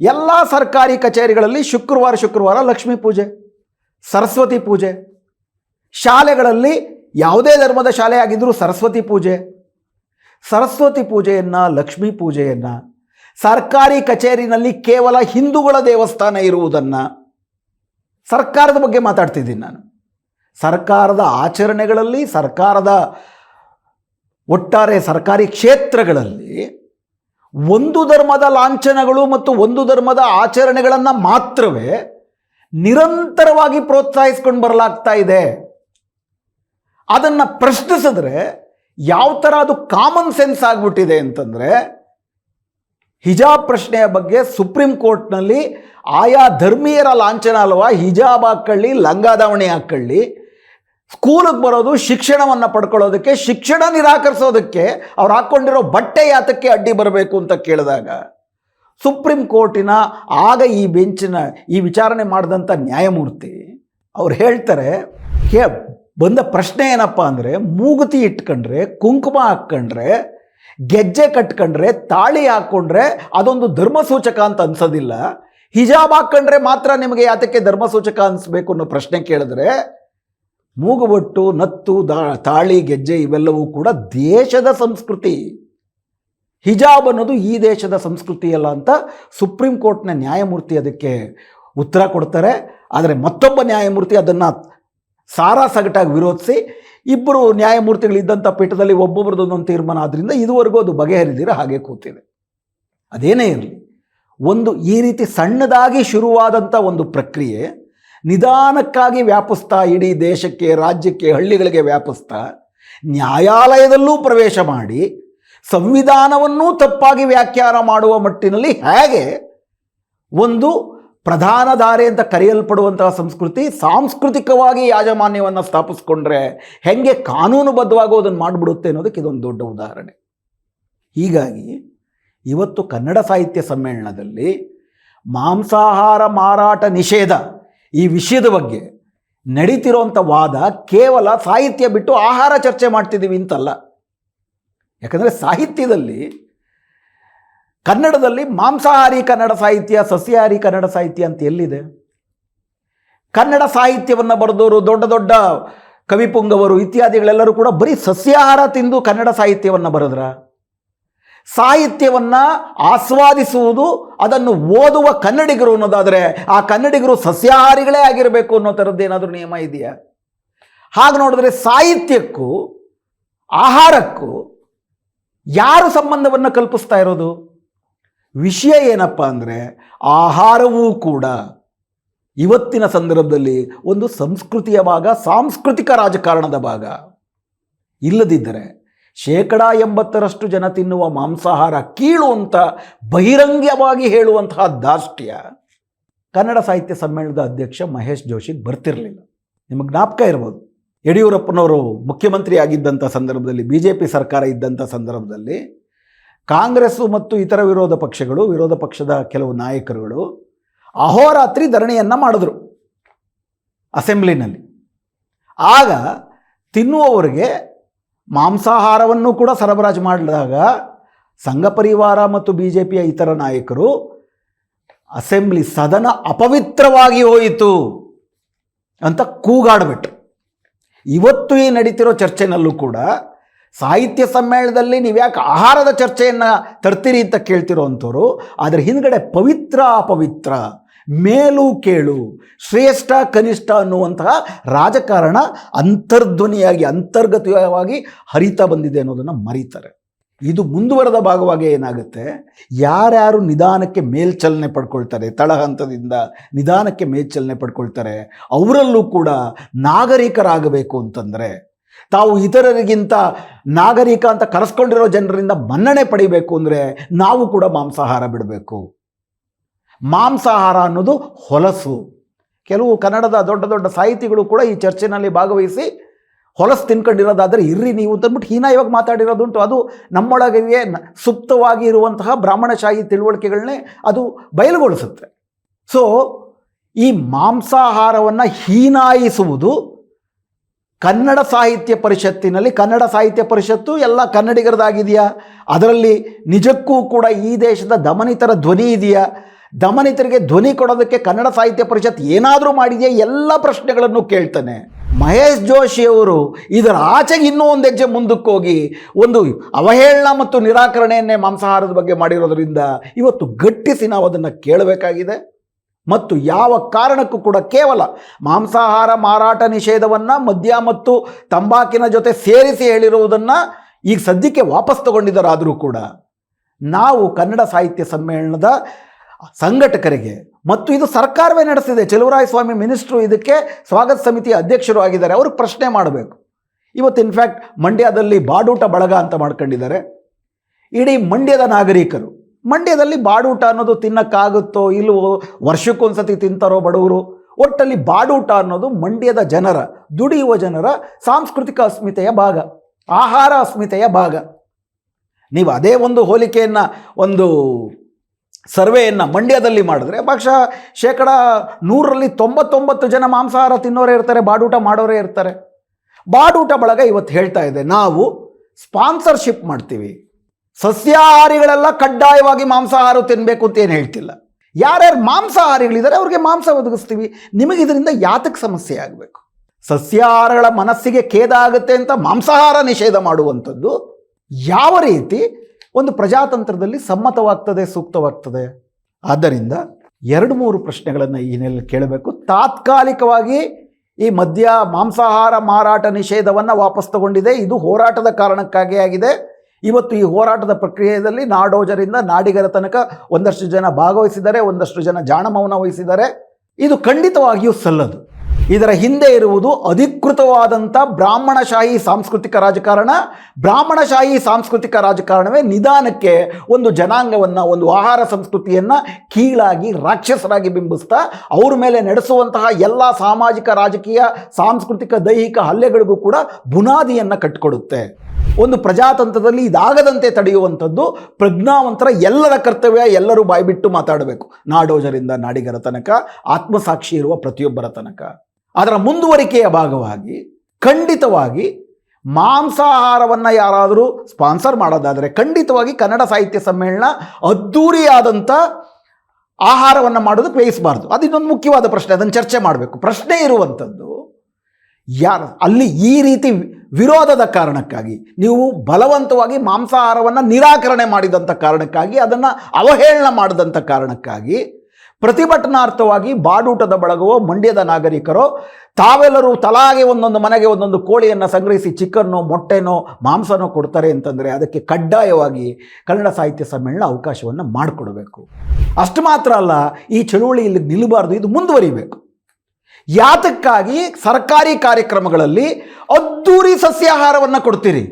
ಎಲ್ಲ ಸರ್ಕಾರಿ ಕಚೇರಿಗಳಲ್ಲಿ ಶುಕ್ರವಾರ ಶುಕ್ರವಾರ ಲಕ್ಷ್ಮೀ ಪೂಜೆ, ಸರಸ್ವತಿ ಪೂಜೆ, ಶಾಲೆಗಳಲ್ಲಿ ಯಾವುದೇ ಧರ್ಮದ ಶಾಲೆ ಆಗಿದ್ದರೂ ಸರಸ್ವತಿ ಪೂಜೆ, ಸರಸ್ವತಿ ಪೂಜೆಯನ್ನು, ಲಕ್ಷ್ಮೀ ಪೂಜೆಯನ್ನು, ಸರ್ಕಾರಿ ಕಚೇರಿನಲ್ಲಿ ಕೇವಲ ಹಿಂದೂಗಳ ದೇವಸ್ಥಾನ ಇರುವುದನ್ನು ಸರ್ಕಾರದ ಬಗ್ಗೆ ಮಾತಾಡ್ತಿದ್ದೀನಿ ನಾನು. ಸರ್ಕಾರದ ಆಚರಣೆಗಳಲ್ಲಿ, ಸರ್ಕಾರದ ಒಟ್ಟಾರೆ ಸರ್ಕಾರಿ ಕ್ಷೇತ್ರಗಳಲ್ಲಿ ಒಂದು ಧರ್ಮದ ಲಾಂಛನಗಳು ಮತ್ತು ಒಂದು ಧರ್ಮದ ಆಚರಣೆಗಳನ್ನು ಮಾತ್ರವೇ ನಿರಂತರವಾಗಿ ಪ್ರೋತ್ಸಾಹಿಸ್ಕೊಂಡು ಬರಲಾಗ್ತಾ ಇದೆ. ಅದನ್ನು ಪ್ರಶ್ನಿಸಿದ್ರೆ ಯಾವ ಥರ ಅದು ಕಾಮನ್ ಸೆನ್ಸ್ ಆಗಿಬಿಟ್ಟಿದೆ ಅಂತಂದರೆ, ಹಿಜಾಬ್ ಪ್ರಶ್ನೆಯ ಬಗ್ಗೆ ಸುಪ್ರೀಂ ಕೋರ್ಟ್ನಲ್ಲಿ ಆಯಾ ಧರ್ಮೀಯರ ಲಾಂಛನ ಅಲ್ವಾ? ಹಿಜಾಬ್ ಹಾಕ್ಕೊಳ್ಳಿ ಲಂಗಾದಾವಣಿ ಹಾಕ್ಕೊಳ್ಳಿ ಸ್ಕೂಲಿಗೆ ಬರೋದು ಶಿಕ್ಷಣವನ್ನು ಪಡ್ಕೊಳ್ಳೋದಕ್ಕೆ, ಶಿಕ್ಷಣ ನಿರಾಕರಿಸೋದಕ್ಕೆ, ಅವ್ರು ಹಾಕ್ಕೊಂಡಿರೋ ಬಟ್ಟೆ ಯಾತಕ್ಕೆ ಅಡ್ಡಿ ಬರಬೇಕು ಅಂತ ಕೇಳಿದಾಗ ಸುಪ್ರೀಂ ಕೋರ್ಟಿನ ಆಗ ಈ ಬೆಂಚಿನ, ಈ ವಿಚಾರಣೆ ಮಾಡಿದಂಥ ನ್ಯಾಯಮೂರ್ತಿ ಅವ್ರು ಹೇಳ್ತಾರೆ, ಹೇ, ಬಂದ ಪ್ರಶ್ನೆ ಏನಪ್ಪ ಅಂದರೆ, ಮೂಗುತಿ ಇಟ್ಕೊಂಡ್ರೆ, ಕುಂಕುಮ ಹಾಕ್ಕೊಂಡ್ರೆ, ಗೆಜ್ಜೆ ಕಟ್ಕೊಂಡ್ರೆ, ತಾಳಿ ಹಾಕ್ಕೊಂಡ್ರೆ ಅದೊಂದು ಧರ್ಮಸೂಚಕ ಅಂತ ಅನ್ಸೋದಿಲ್ಲ. ಹಿಜಾಬ್ ಹಾಕ್ಕೊಂಡ್ರೆ ಮಾತ್ರ ನಿಮಗೆ ಯಾತಕ್ಕೆ ಧರ್ಮಸೂಚಕ ಅನಿಸ್ಬೇಕು ಅನ್ನೋ ಪ್ರಶ್ನೆ ಕೇಳಿದ್ರೆ, ಮೂಗುಬೊಟ್ಟು, ನತ್ತು ತಾಳಿ, ಗೆಜ್ಜೆ ಇವೆಲ್ಲವೂ ಕೂಡ ದೇಶದ ಸಂಸ್ಕೃತಿ. ಹಿಜಾಬ್ ಅನ್ನೋದು ಈ ದೇಶದ ಸಂಸ್ಕೃತಿ ಅಲ್ಲ ಅಂತ ಸುಪ್ರೀಂ ಕೋರ್ಟ್ನ ನ್ಯಾಯಮೂರ್ತಿ ಅದಕ್ಕೆ ಉತ್ತರ ಕೊಡ್ತಾರೆ. ಆದರೆ ಮತ್ತೊಬ್ಬ ನ್ಯಾಯಮೂರ್ತಿ ಅದನ್ನು ಸಾರಾ ಸಗಟಾಗಿ ವಿರೋಧಿಸಿ, ಇಬ್ಬರು ನ್ಯಾಯಮೂರ್ತಿಗಳಿದ್ದಂಥ ಪೀಠದಲ್ಲಿ ಒಬ್ಬೊಬ್ಬರದೊಂದೊಂದು ತೀರ್ಮಾನ ಆದ್ದರಿಂದ ಇದುವರೆಗೂ ಅದು ಬಗೆಹರಿದಿರ ಹಾಗೆ ಕೂತಿದೆ. ಅದೇನೇ ಇರಲಿ. ಒಂದು ಈ ರೀತಿ ಸಣ್ಣದಾಗಿ ಶುರುವಾದಂಥ ಒಂದು ಪ್ರಕ್ರಿಯೆ ನಿಧಾನಕ್ಕಾಗಿ ವ್ಯಾಪಿಸ್ತಾ ಇಡೀ ದೇಶಕ್ಕೆ, ರಾಜ್ಯಕ್ಕೆ, ಹಳ್ಳಿಗಳಿಗೆ ವ್ಯಾಪಿಸ್ತಾ ನ್ಯಾಯಾಲಯದಲ್ಲೂ ಪ್ರವೇಶ ಮಾಡಿ ಸಂವಿಧಾನವನ್ನೂ ತಪ್ಪಾಗಿ ವ್ಯಾಖ್ಯಾನ ಮಾಡುವ ಮಟ್ಟಿನಲ್ಲಿ ಹೇಗೆ ಒಂದು ಪ್ರಧಾನ ಧಾರೆ ಅಂತ ಕರೆಯಲ್ಪಡುವಂತಹ ಸಂಸ್ಕೃತಿ ಸಾಂಸ್ಕೃತಿಕವಾಗಿ ಯಾಜಮಾನ್ಯವನ್ನು ಸ್ಥಾಪಿಸ್ಕೊಂಡ್ರೆ ಹೆಂಗೆ ಕಾನೂನುಬದ್ಧವಾಗಿ ಅದನ್ನು ಮಾಡಿಬಿಡುತ್ತೆ ಅನ್ನೋದಕ್ಕೆ ಇದೊಂದು ದೊಡ್ಡ ಉದಾಹರಣೆ. ಹೀಗಾಗಿ ಇವತ್ತು ಕನ್ನಡ ಸಾಹಿತ್ಯ ಸಮ್ಮೇಳನದಲ್ಲಿ ಮಾಂಸಾಹಾರ ಮಾರಾಟ ನಿಷೇಧ ಈ ವಿಷಯದ ಬಗ್ಗೆ ನಡೀತಿರೋಂಥ ವಾದ ಕೇವಲ ಸಾಹಿತ್ಯ ಬಿಟ್ಟು ಆಹಾರ ಚರ್ಚೆ ಮಾಡ್ತಿದ್ದೀವಿ ಅಂತಲ್ಲ. ಯಾಕಂದರೆ ಸಾಹಿತ್ಯದಲ್ಲಿ ಕನ್ನಡದಲ್ಲಿ ಮಾಂಸಾಹಾರಿ ಕನ್ನಡ ಸಾಹಿತ್ಯ, ಸಸ್ಯಾಹಾರಿ ಕನ್ನಡ ಸಾಹಿತ್ಯ ಅಂತ ಎಲ್ಲಿದೆ? ಕನ್ನಡ ಸಾಹಿತ್ಯವನ್ನು ಬರೆದವರು, ದೊಡ್ಡ ದೊಡ್ಡ ಕವಿಪುಂಗವರು ಇತ್ಯಾದಿಗಳೆಲ್ಲರೂ ಕೂಡ ಬರೀ ಸಸ್ಯಾಹಾರ ತಿಂದು ಕನ್ನಡ ಸಾಹಿತ್ಯವನ್ನು ಬರೆದ್ರ? ಸಾಹಿತ್ಯವನ್ನು ಆಸ್ವಾದಿಸುವುದು, ಅದನ್ನು ಓದುವ ಕನ್ನಡಿಗರು ಅನ್ನೋದಾದರೆ ಆ ಕನ್ನಡಿಗರು ಸಸ್ಯಾಹಾರಿಗಳೇ ಆಗಿರಬೇಕು ಅನ್ನೋ ಥರದ್ದು ಏನಾದರೂ ನಿಯಮ ಇದೆಯಾ? ಹಾಗೆ ನೋಡಿದ್ರೆ ಸಾಹಿತ್ಯಕ್ಕೂ, ಆಹಾರಕ್ಕೂ ಯಾರು ಸಂಬಂಧವನ್ನು ಕಲ್ಪಿಸ್ತಾ ಇರೋದು? ವಿಷಯ ಏನಪ್ಪ ಅಂದರೆ ಆಹಾರವೂ ಕೂಡ ಇವತ್ತಿನ ಸಂದರ್ಭದಲ್ಲಿ ಒಂದು ಸಂಸ್ಕೃತಿಯ ಭಾಗ, ಸಾಂಸ್ಕೃತಿಕ ರಾಜಕಾರಣದ ಭಾಗ. ಇಲ್ಲದಿದ್ದರೆ ಶೇಕಡ ಎಂಬತ್ತರಷ್ಟು ಜನ ತಿನ್ನುವ ಮಾಂಸಾಹಾರ ಕೀಳು ಅಂತ ಬಹಿರಂಗವಾಗಿ ಹೇಳುವಂತಹ ದಾಷ್ಟ್ಯ ಕನ್ನಡ ಸಾಹಿತ್ಯ ಸಮ್ಮೇಳನದ ಅಧ್ಯಕ್ಷ ಮಹೇಶ್ ಜೋಶಿಗೆ ಬರ್ತಿರಲಿಲ್ಲ. ನಿಮಗೆ ಜ್ಞಾಪಕ ಇರ್ಬೋದು. ಯಡಿಯೂರಪ್ಪನವರು ಮುಖ್ಯಮಂತ್ರಿ ಆಗಿದ್ದಂಥ ಸಂದರ್ಭದಲ್ಲಿ ಬಿ ಜೆ ಪಿ ಸರ್ಕಾರ ಇದ್ದಂಥ ಸಂದರ್ಭದಲ್ಲಿ ಕಾಂಗ್ರೆಸ್ಸು ಮತ್ತು ಇತರ ವಿರೋಧ ಪಕ್ಷಗಳು, ವಿರೋಧ ಪಕ್ಷದ ಕೆಲವು ನಾಯಕರುಗಳು ಅಹೋರಾತ್ರಿ ಧರಣಿಯನ್ನು ಮಾಡಿದ್ರು ಅಸೆಂಬ್ಲಿನಲ್ಲಿ. ಆಗ ತಿನ್ನುವವರಿಗೆ ಮಾಂಸಾಹಾರವನ್ನು ಕೂಡ ಸರಬರಾಜು ಮಾಡಿದಾಗ ಸಂಘ ಪರಿವಾರ ಮತ್ತು ಬಿ ಜೆ ಪಿಯ ಇತರ ನಾಯಕರು ಅಸೆಂಬ್ಲಿ ಸದನ ಅಪವಿತ್ರವಾಗಿ ಹೋಯಿತು ಅಂತ ಕೂಗಾಡ್ಬಿಟ್ರು. ಇವತ್ತು ಈ ನಡೀತಿರೋ ಚರ್ಚೆನಲ್ಲೂ ಕೂಡ ಸಾಹಿತ್ಯ ಸಮ್ಮೇಳನದಲ್ಲಿ ನೀವು ಯಾಕೆ ಆಹಾರದ ಚರ್ಚೆಯನ್ನು ತರ್ತೀರಿ ಅಂತ ಕೇಳ್ತಿರೋ ಅಂಥವ್ರು ಅದರ ಹಿಂದ್ಗಡೆ ಪವಿತ್ರ ಅಪವಿತ್ರ ಮೇಲು ಕೇಳು, ಶ್ರೇಷ್ಠ, ಕನಿಷ್ಠ ಅನ್ನುವಂತಹ ರಾಜಕಾರಣ ಅಂತರ್ಧ್ವನಿಯಾಗಿ, ಅಂತರ್ಗತವಾಗಿ ಹರಿತಾ ಬಂದಿದೆ ಅನ್ನೋದನ್ನು ಮರೀತಾರೆ. ಇದು ಮುಂದುವರೆದ ಭಾಗವಾಗಿ ಏನಾಗುತ್ತೆ? ಯಾರ್ಯಾರು ನಿಧಾನಕ್ಕೆ ಮೇಲ್ಚಲನೆ ಪಡ್ಕೊಳ್ತಾರೆ, ತಳಹಂತದಿಂದ ನಿಧಾನಕ್ಕೆ ಮೇಲ್ಚಲನೆ ಪಡ್ಕೊಳ್ತಾರೆ, ಅವರಲ್ಲೂ ಕೂಡ ನಾಗರಿಕರಾಗಬೇಕು ಅಂತಂದರೆ, ತಾವು ಇತರರಿಗಿಂತ ನಾಗರಿಕ ಅಂತ ಕರೆಸ್ಕೊಂಡಿರೋ ಜನರಿಂದ ಮನ್ನಣೆ ಪಡಿಬೇಕು ಅಂದರೆ ನಾವು ಕೂಡ ಮಾಂಸಾಹಾರ ಬಿಡಬೇಕು. ಮಾಂಸಾಹಾರ ಅನ್ನೋದು ಹೊಲಸು. ಕೆಲವು ಕನ್ನಡದ ದೊಡ್ಡ ದೊಡ್ಡ ಸಾಹಿತಿಗಳು ಕೂಡ ಈ ಚರ್ಚೆನಲ್ಲಿ ಭಾಗವಹಿಸಿ ಹೊಲಸು ತಿನ್ಕೊಂಡಿರೋದಾದರೆ ಇರ್ರಿ ನೀವು ಅಂತಂದ್ಬಿಟ್ಟು ಹೀನಾಯವಾಗಿ ಮಾತಾಡಿರೋದುಂಟು. ಅದು ನಮ್ಮೊಳಗೆ ಸುಪ್ತವಾಗಿ ಇರುವಂತಹ ಬ್ರಾಹ್ಮಣಶಾಹಿ ತಿಳುವಳಿಕೆಗಳನ್ನೇ ಅದು ಬಯಲುಗೊಳಿಸುತ್ತೆ. ಸೊ ಈ ಮಾಂಸಾಹಾರವನ್ನು ಹೀನಾಯಿಸುವುದು ಕನ್ನಡ ಸಾಹಿತ್ಯ ಪರಿಷತ್ತಿನಲ್ಲಿ, ಕನ್ನಡ ಸಾಹಿತ್ಯ ಪರಿಷತ್ತು ಎಲ್ಲ ಕನ್ನಡಿಗರದಾಗಿದೆಯಾ? ಅದರಲ್ಲಿ ನಿಜಕ್ಕೂ ಕೂಡ ಈ ದೇಶದ ದಮನಿತರ ಧ್ವನಿ ಇದೆಯಾ? ದಮನಿತರಿಗೆ ಧ್ವನಿ ಕೊಡೋದಕ್ಕೆ ಕನ್ನಡ ಸಾಹಿತ್ಯ ಪರಿಷತ್ ಏನಾದರೂ ಮಾಡಿದೆಯಾ? ಎಲ್ಲ ಪ್ರಶ್ನೆಗಳನ್ನು ಕೇಳ್ತಾನೆ. ಮಹೇಶ್ ಜೋಶಿಯವರು ಇದರ ಆಚೆಗೆ ಇನ್ನೂ ಒಂದು ಹೆಜ್ಜೆ ಮುಂದಕ್ಕೆ ಹೋಗಿ ಒಂದು ಅವಹೇಳನ ಮತ್ತು ನಿರಾಕರಣೆಯನ್ನೇ ಮಾಂಸಾಹಾರದ ಬಗ್ಗೆ ಮಾಡಿರೋದರಿಂದ ಇವತ್ತು ಗಟ್ಟಿಸಿ ನಾವು ಅದನ್ನು ಕೇಳಬೇಕಾಗಿದೆ. ಮತ್ತು ಯಾವ ಕಾರಣಕ್ಕೂ ಕೂಡ ಕೇವಲ ಮಾಂಸಾಹಾರ ಮಾರಾಟ ನಿಷೇಧವನ್ನು ಮದ್ಯ ಮತ್ತು ತಂಬಾಕಿನ ಜೊತೆ ಸೇರಿಸಿ ಹೇಳಿರುವುದನ್ನು ಈಗ ಸದ್ಯಕ್ಕೆ ವಾಪಸ್ ತಗೊಂಡಿದ್ದಾರಾದರೂ ಕೂಡ ನಾವು ಕನ್ನಡ ಸಾಹಿತ್ಯ ಸಮ್ಮೇಳನದ ಸಂಘಟಕರಿಗೆ. ಮತ್ತು ಇದು ಸರ್ಕಾರವೇ ನಡೆಸಿದೆ. ಸ್ವಾಮಿ ಮಿನಿಸ್ಟ್ರು ಇದಕ್ಕೆ ಸ್ವಾಗತ ಸಮಿತಿ ಅಧ್ಯಕ್ಷರು ಆಗಿದ್ದಾರೆ. ಅವರು ಪ್ರಶ್ನೆ ಮಾಡಬೇಕು. ಇವತ್ತು ಇನ್ಫ್ಯಾಕ್ಟ್ ಮಂಡ್ಯದಲ್ಲಿ ಬಾಡೂಟ ಬಳಗ ಅಂತ ಮಾಡ್ಕೊಂಡಿದ್ದಾರೆ. ಇಡೀ ಮಂಡ್ಯದ ನಾಗರಿಕರು. ಮಂಡ್ಯದಲ್ಲಿ ಬಾಡೂಟ ಅನ್ನೋದು ತಿನ್ನಕ್ಕಾಗುತ್ತೋ ಇಲ್ಲವೋ ವರ್ಷಕ್ಕೊಂದ್ಸತಿ ತಿಂತಾರೋ ಬಡವರು. ಒಟ್ಟಲ್ಲಿ ಬಾಡೂಟ ಅನ್ನೋದು ಮಂಡ್ಯದ ಜನರ, ದುಡಿಯುವ ಜನರ ಸಾಂಸ್ಕೃತಿಕ ಅಸ್ಮಿತೆಯ ಭಾಗ, ಆಹಾರ ಅಸ್ಮಿತೆಯ ಭಾಗ. ನೀವು ಅದೇ ಒಂದು ಹೋಲಿಕೆಯನ್ನು ಒಂದು ಸರ್ವೆಯನ್ನು ಮಂಡ್ಯದಲ್ಲಿ ಮಾಡಿದ್ರೆ, ಬಹುಶಃ ಶೇಕಡ ನೂರರಲ್ಲಿ ತೊಂಬತ್ತೊಂಬತ್ತು ಜನ ಮಾಂಸಾಹಾರ ತಿನ್ನೋರೇ ಇರ್ತಾರೆ, ಬಾಡೂಟ ಮಾಡೋರೇ ಇರ್ತಾರೆ. ಬಾಡೂಟ ಬಳಗ ಇವತ್ತು ಹೇಳ್ತಾ ಇದೆ, ನಾವು ಸ್ಪಾನ್ಸರ್ಶಿಪ್ ಮಾಡ್ತೀವಿ. ಸಸ್ಯಾಹಾರಿಗಳೆಲ್ಲ ಕಡ್ಡಾಯವಾಗಿ ಮಾಂಸಾಹಾರ ತಿನ್ನಬೇಕು ಅಂತ ಏನು ಹೇಳ್ತಿಲ್ಲ. ಯಾರ್ಯಾರು ಮಾಂಸಾಹಾರಿಗಳಿದ್ದಾರೆ ಅವ್ರಿಗೆ ಮಾಂಸ ಒದಗಿಸ್ತೀವಿ. ನಿಮಗೆ ಇದರಿಂದ ಯಾತಕ್ಕೆ ಸಮಸ್ಯೆ ಆಗಬೇಕು? ಸಸ್ಯಾಹಾರಗಳ ಮನಸ್ಸಿಗೆ ಖೇದ ಆಗುತ್ತೆ ಅಂತ ಮಾಂಸಾಹಾರ ನಿಷೇಧ ಮಾಡುವಂಥದ್ದು ಯಾವ ರೀತಿ? ಒಂದು ಪ್ರಜಾತಂತ್ರದಲ್ಲಿ ಸಮ್ಮತವಾಗ್ತದೆ, ಸೂಕ್ತವಾಗ್ತದೆ. ಆದ್ದರಿಂದ ಎರಡು ಮೂರು ಪ್ರಶ್ನೆಗಳನ್ನು ಈ ಹಿನ್ನೆಲೆಯಲ್ಲಿ ಕೇಳಬೇಕು. ತಾತ್ಕಾಲಿಕವಾಗಿ ಈ ಮದ್ಯ, ಮಾಂಸಾಹಾರ ಮಾರಾಟ ನಿಷೇಧವನ್ನು ವಾಪಸ್ ತಗೊಂಡಿದೆ. ಇದು ಹೋರಾಟದ ಕಾರಣಕ್ಕಾಗಿ ಆಗಿದೆ. ಇವತ್ತು ಈ ಹೋರಾಟದ ಪ್ರಕ್ರಿಯೆಯಲ್ಲಿ ನಾಡೋಜರಿಂದ ನಾಡಿಗರ ತನಕ ಒಂದಷ್ಟು ಜನ ಭಾಗವಹಿಸಿದ್ದಾರೆ, ಒಂದಷ್ಟು ಜನ ಜಾಣಮೌನ ವಹಿಸಿದ್ದಾರೆ. ಇದು ಖಂಡಿತವಾಗಿಯೂ ಸಲ್ಲದು. ಇದರ ಹಿಂದೆ ಇರುವುದು ಅಧಿಕೃತವಾದಂಥ ಬ್ರಾಹ್ಮಣಶಾಹಿ ಸಾಂಸ್ಕೃತಿಕ ರಾಜಕಾರಣ. ಬ್ರಾಹ್ಮಣಶಾಹಿ ಸಾಂಸ್ಕೃತಿಕ ರಾಜಕಾರಣವೇ ನಿಧಾನಕ್ಕೆ ಒಂದು ಜನಾಂಗವನ್ನು, ಒಂದು ಆಹಾರ ಸಂಸ್ಕೃತಿಯನ್ನು ಕೀಳಾಗಿ, ರಾಕ್ಷಸರಾಗಿ ಬಿಂಬಿಸ್ತಾ, ಅವ್ರ ಮೇಲೆ ನಡೆಸುವಂತಹ ಎಲ್ಲ ಸಾಮಾಜಿಕ, ರಾಜಕೀಯ, ಸಾಂಸ್ಕೃತಿಕ, ದೈಹಿಕ ಹಲ್ಲೆಗಳಿಗೂ ಕೂಡ ಬುನಾದಿಯನ್ನು ಕಟ್ಟಿಕೊಡುತ್ತೆ ಒಂದು ಪ್ರಜಾತಂತ್ರದಲ್ಲಿ ಇದಾಗದಂತೆ ತಡೆಯುವಂಥದ್ದು ಪ್ರಜ್ಞಾವಂತರ ಎಲ್ಲರ ಕರ್ತವ್ಯ ಎಲ್ಲರೂ ಬಾಯ್ಬಿಟ್ಟು ಮಾತಾಡಬೇಕು. ನಾಡೋಜರಿಂದ ನಾಡಿಗರ ತನಕ, ಆತ್ಮಸಾಕ್ಷಿ ಇರುವ ಪ್ರತಿಯೊಬ್ಬರ ತನಕ. ಅದರ ಮುಂದುವರಿಕೆಯ ಭಾಗವಾಗಿ, ಖಂಡಿತವಾಗಿ ಮಾಂಸಾಹಾರವನ್ನು ಯಾರಾದರೂ ಸ್ಪಾನ್ಸರ್ ಮಾಡೋದಾದರೆ ಖಂಡಿತವಾಗಿ ಕನ್ನಡ ಸಾಹಿತ್ಯ ಸಮ್ಮೇಳನ ಅದ್ಧೂರಿಯಾದಂಥ ಆಹಾರವನ್ನು ಮಾಡೋದು ಬೇಯಿಸಬಾರ್ದು. ಅದು ಇನ್ನೊಂದು ಮುಖ್ಯವಾದ ಪ್ರಶ್ನೆ, ಅದನ್ನು ಚರ್ಚೆ ಮಾಡಬೇಕು. ಪ್ರಶ್ನೆ ಇರುವಂಥದ್ದು ಯಾರು, ಅಲ್ಲಿ ಈ ರೀತಿ ವಿರೋಧದ ಕಾರಣಕ್ಕಾಗಿ, ನೀವು ಬಲವಂತವಾಗಿ ಮಾಂಸಾಹಾರವನ್ನು ನಿರಾಕರಣೆ ಮಾಡಿದಂಥ ಕಾರಣಕ್ಕಾಗಿ, ಅದನ್ನು ಅವಹೇಳನ ಮಾಡಿದಂಥ ಕಾರಣಕ್ಕಾಗಿ ಪ್ರತಿಭಟನಾರ್ಥವಾಗಿ ಬಾಡೂಟದ ಬಳಗವೋ ಮಂಡ್ಯದ ನಾಗರಿಕರು, ತಾವೆಲ್ಲರೂ ತಲಾಗೆ ಒಂದೊಂದು ಮನೆಗೆ ಒಂದೊಂದು ಕೋಳಿಯನ್ನು ಸಂಗ್ರಹಿಸಿ ಚಿಕನ್ನೋ, ಮೊಟ್ಟೆನೋ, ಮಾಂಸನೋ ಕೊಡ್ತಾರೆ ಅಂತಂದರೆ ಅದಕ್ಕೆ ಕಡ್ಡಾಯವಾಗಿ ಕನ್ನಡ ಸಾಹಿತ್ಯ ಸಮ್ಮೇಳನ ಅವಕಾಶವನ್ನು ಮಾಡಿಕೊಡಬೇಕು. ಅಷ್ಟು ಮಾತ್ರ ಅಲ್ಲ, ಈ ಚಳುವಳಿ ಇಲ್ಲಿ ನಿಲ್ಲಬಾರ್ದು, ಇದು ಮುಂದುವರಿಬೇಕು. ಯಾತಕ್ಕಾಗಿ ಸರ್ಕಾರಿ ಕಾರ್ಯಕ್ರಮಗಳಲ್ಲಿ ಅದ್ದೂರಿ ಸಸ್ಯಾಹಾರವನ್ನು ಕೊಡ್ತೀರಿ?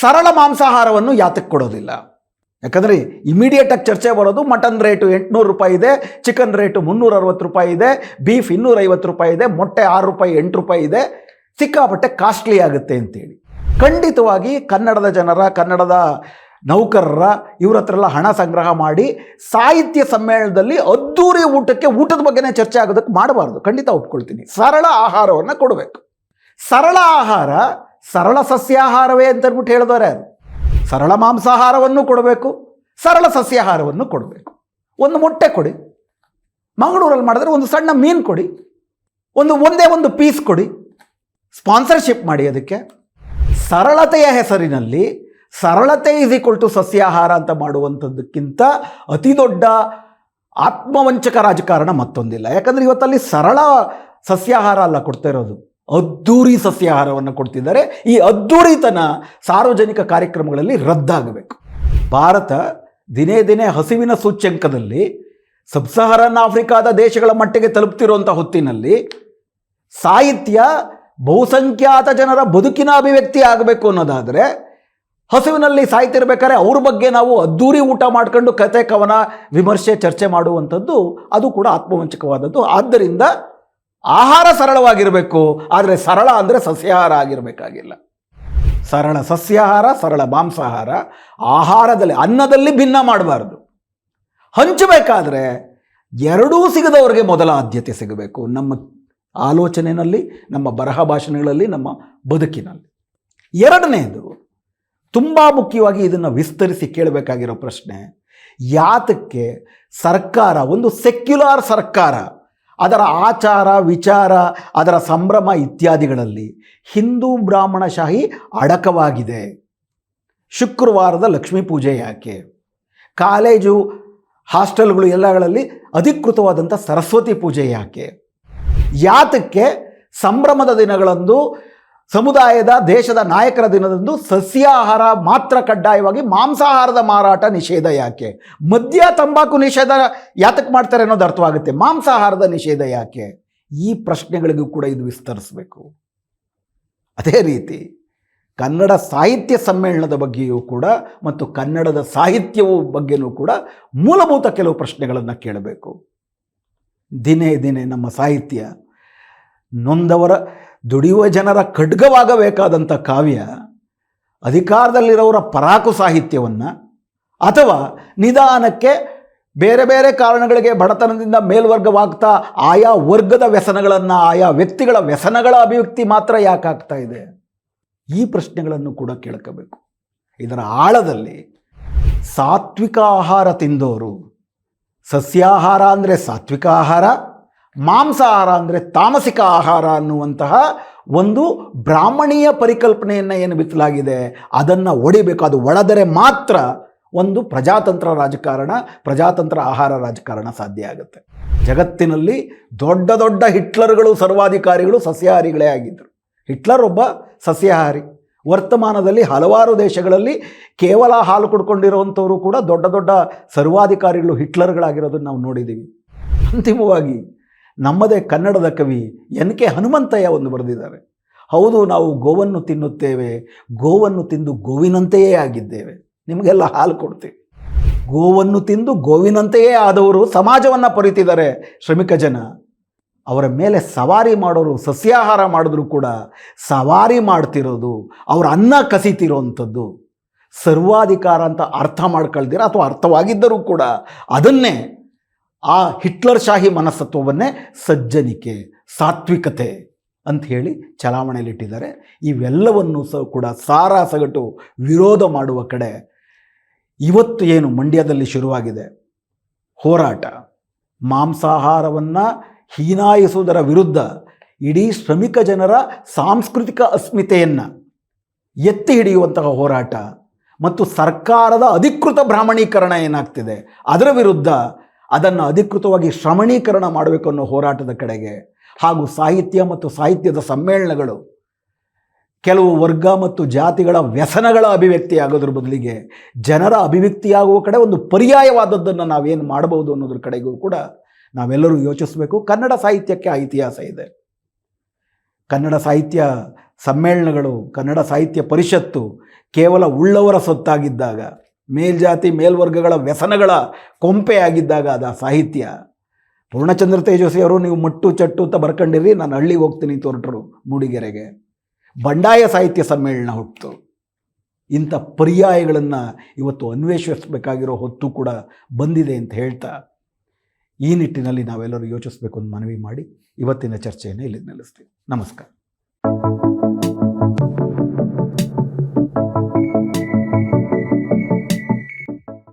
ಸರಳ ಮಾಂಸಾಹಾರವನ್ನು ಯಾತಕ್ಕೆ ಕೊಡೋದಿಲ್ಲ? ಯಾಕಂದರೆ ಇಮಿಡಿಯೇಟಾಗಿ ಚರ್ಚೆ ಬರೋದು ಮಟನ್ ರೇಟು ಎಂಟುನೂರು ರೂಪಾಯಿ ಇದೆ ಚಿಕನ್ ರೇಟು ಮುನ್ನೂರ ಅರವತ್ತು ರೂಪಾಯಿ ಇದೆ ಬೀಫ್ ಇನ್ನೂರೈವತ್ತು ರೂಪಾಯಿ ಇದೆ, ಮೊಟ್ಟೆ ಆರು ರೂಪಾಯಿ, ಎಂಟು ರೂಪಾಯಿ ಇದೆ. ಸಿಕ್ಕಾಪಟ್ಟೆ ಕಾಸ್ಟ್ಲಿ ಆಗುತ್ತೆ ಅಂತೇಳಿ. ಖಂಡಿತವಾಗಿ ಕನ್ನಡದ ಜನರ, ಕನ್ನಡದ ನೌಕರರ ಇವ್ರ ಹತ್ರ ಎಲ್ಲ ಹಣ ಸಂಗ್ರಹ ಮಾಡಿ ಸಾಹಿತ್ಯ ಸಮ್ಮೇಳನದಲ್ಲಿ ಅದ್ದೂರಿ ಊಟಕ್ಕೆ ಊಟದ ಬಗ್ಗೆನೇ ಚರ್ಚೆ ಆಗೋದಕ್ಕೆ ಮಾಡಬಾರ್ದು. ಖಂಡಿತ ಒಪ್ಕೊಳ್ತೀನಿ. ಸರಳ ಆಹಾರವನ್ನು ಕೊಡಬೇಕು. ಸರಳ ಆಹಾರ ಸರಳ ಸಸ್ಯಾಹಾರವೇ ಅಂತ ಅಂದ್ಬಿಟ್ಟು ಅದು. ಸರಳ ಮಾಂಸಾಹಾರವನ್ನು ಕೊಡಬೇಕು, ಸರಳ ಸಸ್ಯಾಹಾರವನ್ನು ಕೊಡಬೇಕು. ಒಂದು ಮೊಟ್ಟೆ ಕೊಡಿ, ಮಂಗಳೂರಲ್ಲಿ ಮಾಡಿದ್ರೆ ಒಂದು ಸಣ್ಣ ಮೀನು ಕೊಡಿ, ಒಂದು ಒಂದೇ ಒಂದು ಪೀಸ್ ಕೊಡಿ, ಸ್ಪಾನ್ಸರ್ಶಿಪ್ ಮಾಡಿ ಅದಕ್ಕೆ. ಸರಳತೆಯ ಹೆಸರಿನಲ್ಲಿ ಸರಳತೆ ಇಸ್ ಈಕ್ವಲ್ ಟು ಸಸ್ಯಾಹಾರ ಅಂತ ಮಾಡುವಂಥದ್ದಕ್ಕಿಂತ ಅತಿ ದೊಡ್ಡ ಆತ್ಮವಂಚಕ ರಾಜಕಾರಣ ಮತ್ತೊಂದಿಲ್ಲ. ಯಾಕಂದರೆ ಇವತ್ತಲ್ಲಿ ಸರಳ ಸಸ್ಯಾಹಾರ ಅಲ್ಲ ಕೊಡ್ತಾ ಇರೋದು. ಅದ್ದೂರಿ ಸಸ್ಯಾಹಾರವನ್ನು ಕೊಡ್ತಿದ್ದಾರೆ. ಈ ಅದ್ದೂರಿತನ ಸಾರ್ವಜನಿಕ ಕಾರ್ಯಕ್ರಮಗಳಲ್ಲಿ ರದ್ದಾಗಬೇಕು. ಭಾರತ ದಿನೇ ದಿನೇ ಹಸಿವಿನ ಸೂಚ್ಯಂಕದಲ್ಲಿ ಸಬ್ಸಹರನ್ ಆಫ್ರಿಕಾದ ದೇಶಗಳ ಮಟ್ಟಿಗೆ ತಲುಪ್ತಿರುವಂಥ ಹೊತ್ತಿನಲ್ಲಿ ಸಾಹಿತ್ಯ ಬಹುಸಂಖ್ಯಾತ ಜನರ ಬದುಕಿನ ಅಭಿವ್ಯಕ್ತಿ ಆಗಬೇಕು ಅನ್ನೋದಾದರೆ, ಹಸಿವಿನಲ್ಲಿ ಸಾಯ್ತಿರ್ಬೇಕಾದ್ರೆ ಅವ್ರ ಬಗ್ಗೆ ನಾವು ಅದ್ದೂರಿ ಊಟ ಮಾಡ್ಕೊಂಡು ಕತೆ ಕವನ, ವಿಮರ್ಶೆ, ಚರ್ಚೆ ಮಾಡುವಂಥದ್ದು ಅದು ಕೂಡ ಆತ್ಮವಂಚಕವಾದದ್ದು. ಆದ್ದರಿಂದ ಆಹಾರ ಸರಳವಾಗಿರಬೇಕು, ಆದರೆ ಸರಳ ಅಂದರೆ ಸಸ್ಯಾಹಾರ ಆಗಿರಬೇಕಾಗಿಲ್ಲ. ಸರಳ ಸಸ್ಯಾಹಾರ, ಸರಳ ಮಾಂಸಾಹಾರ, ಆಹಾರದಲ್ಲಿ, ಅನ್ನದಲ್ಲಿ ಭಿನ್ನ ಮಾಡಬಾರ್ದು. ಹಂಚಬೇಕಾದ್ರೆ ಎರಡೂ ಸಿಗದವರಿಗೆ ಮೊದಲ ಆದ್ಯತೆ ಸಿಗಬೇಕು. ನಮ್ಮ ಆಲೋಚನೆಯಲ್ಲಿ ನಮ್ಮ ಬರಹ ಭಾಷಣಗಳಲ್ಲಿ, ನಮ್ಮ ಬದುಕಿನಲ್ಲಿ. ಎರಡನೆಯದು ತುಂಬ ಮುಖ್ಯವಾಗಿ ಇದನ್ನು ವಿಸ್ತರಿಸಿ ಕೇಳಬೇಕಾಗಿರೋ ಪ್ರಶ್ನೆ, ಯಾತಕ್ಕೆ ಸರ್ಕಾರ, ಒಂದು ಸೆಕ್ಯುಲಾರ್ ಸರ್ಕಾರ ಅದರ ಆಚಾರ, ವಿಚಾರ, ಅದರ ಸಂಭ್ರಮ ಇತ್ಯಾದಿಗಳಲ್ಲಿ ಹಿಂದೂ ಬ್ರಾಹ್ಮಣಶಾಹಿ ಅಡಕವಾಗಿದೆ. ಶುಕ್ರವಾರದ ಲಕ್ಷ್ಮೀ ಪೂಜೆ ಯಾಕೆ? ಕಾಲೇಜು, ಹಾಸ್ಟೆಲ್ಗಳು ಎಲ್ಲಗಳಲ್ಲಿ ಅಧಿಕೃತವಾದಂಥ ಸರಸ್ವತಿ ಪೂಜೆ ಯಾಕೆ? ಯಾತಕ್ಕೆ ಸಂಭ್ರಮದ ದಿನಗಳಂದು ಸಮುದಾಯದ ದೇಶದ ನಾಯಕರ ದಿನದಂದು ಸಸ್ಯಾಹಾರ ಮಾತ್ರ ಕಡ್ಡಾಯವಾಗಿ ಮಾಂಸಾಹಾರದ ಮಾರಾಟ ನಿಷೇಧ ಯಾಕೆ? ಮದ್ಯ ತಂಬಾಕು ನಿಷೇಧ ಯಾತಕ್ಕೆ ಮಾಡ್ತಾರೆ ಅನ್ನೋದು ಅರ್ಥವಾಗುತ್ತೆ. ಮಾಂಸಾಹಾರದ ನಿಷೇಧ ಯಾಕೆ? ಈ ಪ್ರಶ್ನೆಗಳಿಗೂ ಕೂಡ ಇದು ವಿಸ್ತರಿಸಬೇಕು. ಅದೇ ರೀತಿ ಕನ್ನಡ ಸಾಹಿತ್ಯ ಸಮ್ಮೇಳನದ ಬಗ್ಗೆಯೂ ಕೂಡ ಮತ್ತು ಕನ್ನಡದ ಸಾಹಿತ್ಯವು ಬಗ್ಗೆಯೂ ಕೂಡ ಮೂಲಭೂತ ಕೆಲವು ಪ್ರಶ್ನೆಗಳನ್ನು ಕೇಳಬೇಕು. ದಿನೇ ದಿನೇ ನಮ್ಮ ಸಾಹಿತ್ಯ ನೊಂದವರ ದುಡಿಯುವ ಜನರ ಖಡ್ಗವಾಗಬೇಕಾದಂಥ ಕಾವ್ಯ ಅಧಿಕಾರದಲ್ಲಿರೋರ ಪರಾಕು ಸಾಹಿತ್ಯವನ್ನು ಅಥವಾ ನಿಧಾನಕ್ಕೆ ಬೇರೆ ಬೇರೆ ಕಾರಣಗಳಿಗೆ ಬಡತನದಿಂದ ಮೇಲ್ವರ್ಗವಾಗ್ತಾ ಆಯಾ ವರ್ಗದ ವ್ಯಸನಗಳನ್ನು ಆಯಾ ವ್ಯಕ್ತಿಗಳ ವ್ಯಸನಗಳ ಅಭಿವ್ಯಕ್ತಿ ಮಾತ್ರ ಯಾಕಾಗ್ತಾ ಇದೆ? ಈ ಪ್ರಶ್ನೆಗಳನ್ನು ಕೂಡ ಕೇಳ್ಕೋಬೇಕು. ಇದರ ಆಳದಲ್ಲಿ ಸಾತ್ವಿಕ ಆಹಾರ ತಿಂದವರು ಸಸ್ಯಾಹಾರ ಅಂದರೆ ಸಾತ್ವಿಕ ಆಹಾರ ಮಾಂಸಾಹಾರ ಅಂದರೆ ತಾಮಸಿಕ ಆಹಾರ ಅನ್ನುವಂತಹ ಒಂದು ಬ್ರಾಹ್ಮಣೀಯ ಪರಿಕಲ್ಪನೆಯನ್ನು ಏನು ಬಿತ್ತಲಾಗಿದೆ? ಅದನ್ನು ಒಡಿಬೇಕು. ಅದು ಒಡೆದರೆ ಮಾತ್ರ ಒಂದು ಪ್ರಜಾತಂತ್ರ ರಾಜಕಾರಣ, ಪ್ರಜಾತಂತ್ರ ಆಹಾರ ರಾಜಕಾರಣ ಸಾಧ್ಯ ಆಗುತ್ತೆ. ಜಗತ್ತಿನಲ್ಲಿ ದೊಡ್ಡ ದೊಡ್ಡ ಹಿಟ್ಲರ್ಗಳು, ಸರ್ವಾಧಿಕಾರಿಗಳು ಸಸ್ಯಾಹಾರಿಗಳೇ ಆಗಿದ್ದರು ಹಿಟ್ಲರ್ ಒಬ್ಬ ಸಸ್ಯಾಹಾರಿ. ವರ್ತಮಾನದಲ್ಲಿ ಹಲವಾರು ದೇಶಗಳಲ್ಲಿ ಕೇವಲ ಹಾಲು ಕುಡ್ಕೊಂಡಿರುವಂಥವರು ಕೂಡ ದೊಡ್ಡ ದೊಡ್ಡ ಸರ್ವಾಧಿಕಾರಿಗಳು, ಹಿಟ್ಲರ್ಗಳಾಗಿರೋದನ್ನು ನಾವು ನೋಡಿದ್ದೀವಿ ಅಂತಿಮವಾಗಿ ನಮ್ಮದೇ ಕನ್ನಡದ ಕವಿ ಎನ್ ಕೆ ಹನುಮಂತಯ್ಯ ಒಂದು ಬರೆದಿದ್ದಾರೆ. ಹೌದು, ನಾವು ಗೋವನ್ನು ತಿನ್ನುತ್ತೇವೆ, ಗೋವನ್ನು ತಿಂದು ಗೋವಿನಂತೆಯೇ ಆಗಿದ್ದೇವೆ. ನಿಮಗೆಲ್ಲ ಹಾಲು ಕೊಡ್ತೀವಿ ಗೋವನ್ನು ತಿಂದು ಗೋವಿನಂತೆಯೇ ಆದವರು ಸಮಾಜವನ್ನು ಪರಿತಿದ್ದಾರೆ ಶ್ರಮಿಕ ಜನ. ಅವರ ಮೇಲೆ ಸವಾರಿ ಮಾಡೋರು, ಸಸ್ಯಾಹಾರ ಮಾಡಿದ್ರು ಕೂಡ ಸವಾರಿ ಮಾಡ್ತಿರೋದು, ಅವರ ಅನ್ನ ಕಸಿತಿರೋವಂಥದ್ದು ಸರ್ವಾಧಿಕಾರ ಅಂತ ಅರ್ಥ ಮಾಡ್ಕೊಳ್ತೀರ ಅಥವಾ ಅರ್ಥವಾಗಿದ್ದರೂ ಕೂಡ ಅದನ್ನೇ ಆ ಹಿಟ್ಲರ್ ಶಾಹಿ ಮನಸ್ತತ್ವವನ್ನೇ ಸಜ್ಜನಿಕೆ, ಸಾತ್ವಿಕತೆ ಅಂತ ಹೇಳಿ ಚಲಾವಣೆಯಲ್ಲಿಟ್ಟಿದ್ದಾರೆ ಇವೆಲ್ಲವನ್ನು ಸಹ ಕೂಡ ಸಾರ ಸಗಟು ವಿರೋಧ ಮಾಡುವ ಕಡೆ ಇವತ್ತು ಏನು ಮಂಡ್ಯದಲ್ಲಿ ಶುರುವಾಗಿದೆ? ಹೋರಾಟ. ಮಾಂಸಾಹಾರವನ್ನು ಹೀನಾಯಿಸುವುದರ ವಿರುದ್ಧ ಇಡೀ ಶ್ರಮಿಕ ಜನರ ಸಾಂಸ್ಕೃತಿಕ ಅಸ್ಮಿತೆಯನ್ನು ಎತ್ತಿ ಹಿಡಿಯುವಂತಹ ಹೋರಾಟ ಮತ್ತು ಸರ್ಕಾರದ ಅಧಿಕೃತ ಬ್ರಾಹ್ಮಣೀಕರಣ ಏನಾಗ್ತಿದೆ? ಅದರ ವಿರುದ್ಧ ಅದನ್ನು ಅಧಿಕೃತವಾಗಿ ಶ್ರಮಣೀಕರಣ ಮಾಡಬೇಕು ಅನ್ನೋ ಹೋರಾಟದ ಕಡೆಗೆ ಹಾಗೂ ಸಾಹಿತ್ಯ ಮತ್ತು ಸಾಹಿತ್ಯದ ಸಮ್ಮೇಳನಗಳು ಕೆಲವು ವರ್ಗ ಮತ್ತು ಜಾತಿಗಳ ವ್ಯಸನಗಳ ಅಭಿವ್ಯಕ್ತಿ ಆಗೋದ್ರ ಬದಲಿಗೆ ಜನರ ಅಭಿವ್ಯಕ್ತಿಯಾಗುವ ಕಡೆ ಒಂದು ಪರ್ಯಾಯವಾದದ್ದನ್ನು ನಾವೇನು ಮಾಡಬಹುದು ಅನ್ನೋದ್ರ ಕಡೆಗೂ ಕೂಡ ನಾವೆಲ್ಲರೂ ಯೋಚಿಸಬೇಕು. ಕನ್ನಡ ಸಾಹಿತ್ಯಕ್ಕೆ ಆ ಇತಿಹಾಸ ಇದೆ. ಕನ್ನಡ ಸಾಹಿತ್ಯ ಸಮ್ಮೇಳನಗಳು, ಕನ್ನಡ ಸಾಹಿತ್ಯ ಪರಿಷತ್ತು ಕೇವಲ ಉಳ್ಳವರ ಸೊತ್ತಾಗಿದ್ದಾಗ ಮೇಲ್ಜಾತಿ ಮೇಲ್ವರ್ಗಗಳ ವ್ಯಸನಗಳ ಕೊಂಪೆಯಾಗಿದ್ದಾಗ ಆ ಸಾಹಿತ್ಯ. ಪೂರ್ಣಚಂದ್ರ ತೇಜಸ್ವಿ ಅವರು, ನೀವು ಮಟ್ಟು ಚಟ್ಟು ಅಂತ ಬರ್ಕೊಂಡಿರಿ, ನಾನು ಹಳ್ಳಿಗೆ ಹೋಗ್ತೀನಿ ತೊರಟರು ಮೂಡಿಗೆರೆಗೆ. ಬಂಡಾಯ ಸಾಹಿತ್ಯ ಸಮ್ಮೇಳನ ಹುಟ್ಟಿತು ಇಂಥ ಪರ್ಯಾಯಗಳನ್ನು ಇವತ್ತು ಅನ್ವೇಷಿಸಬೇಕಾಗಿರೋ ಹೊತ್ತು ಕೂಡ ಬಂದಿದೆ ಅಂತ ಹೇಳ್ತಾ, ಈ ನಿಟ್ಟಿನಲ್ಲಿ ನಾವೆಲ್ಲರೂ ಯೋಚಿಸಬೇಕು ಅಂತ ಮನವಿ ಮಾಡಿ ಇವತ್ತಿನ ಚರ್ಚೆಯನ್ನು ಇಲ್ಲಿ ನಿಲ್ಲಿಸ್ತೀವಿ. ನಮಸ್ಕಾರ.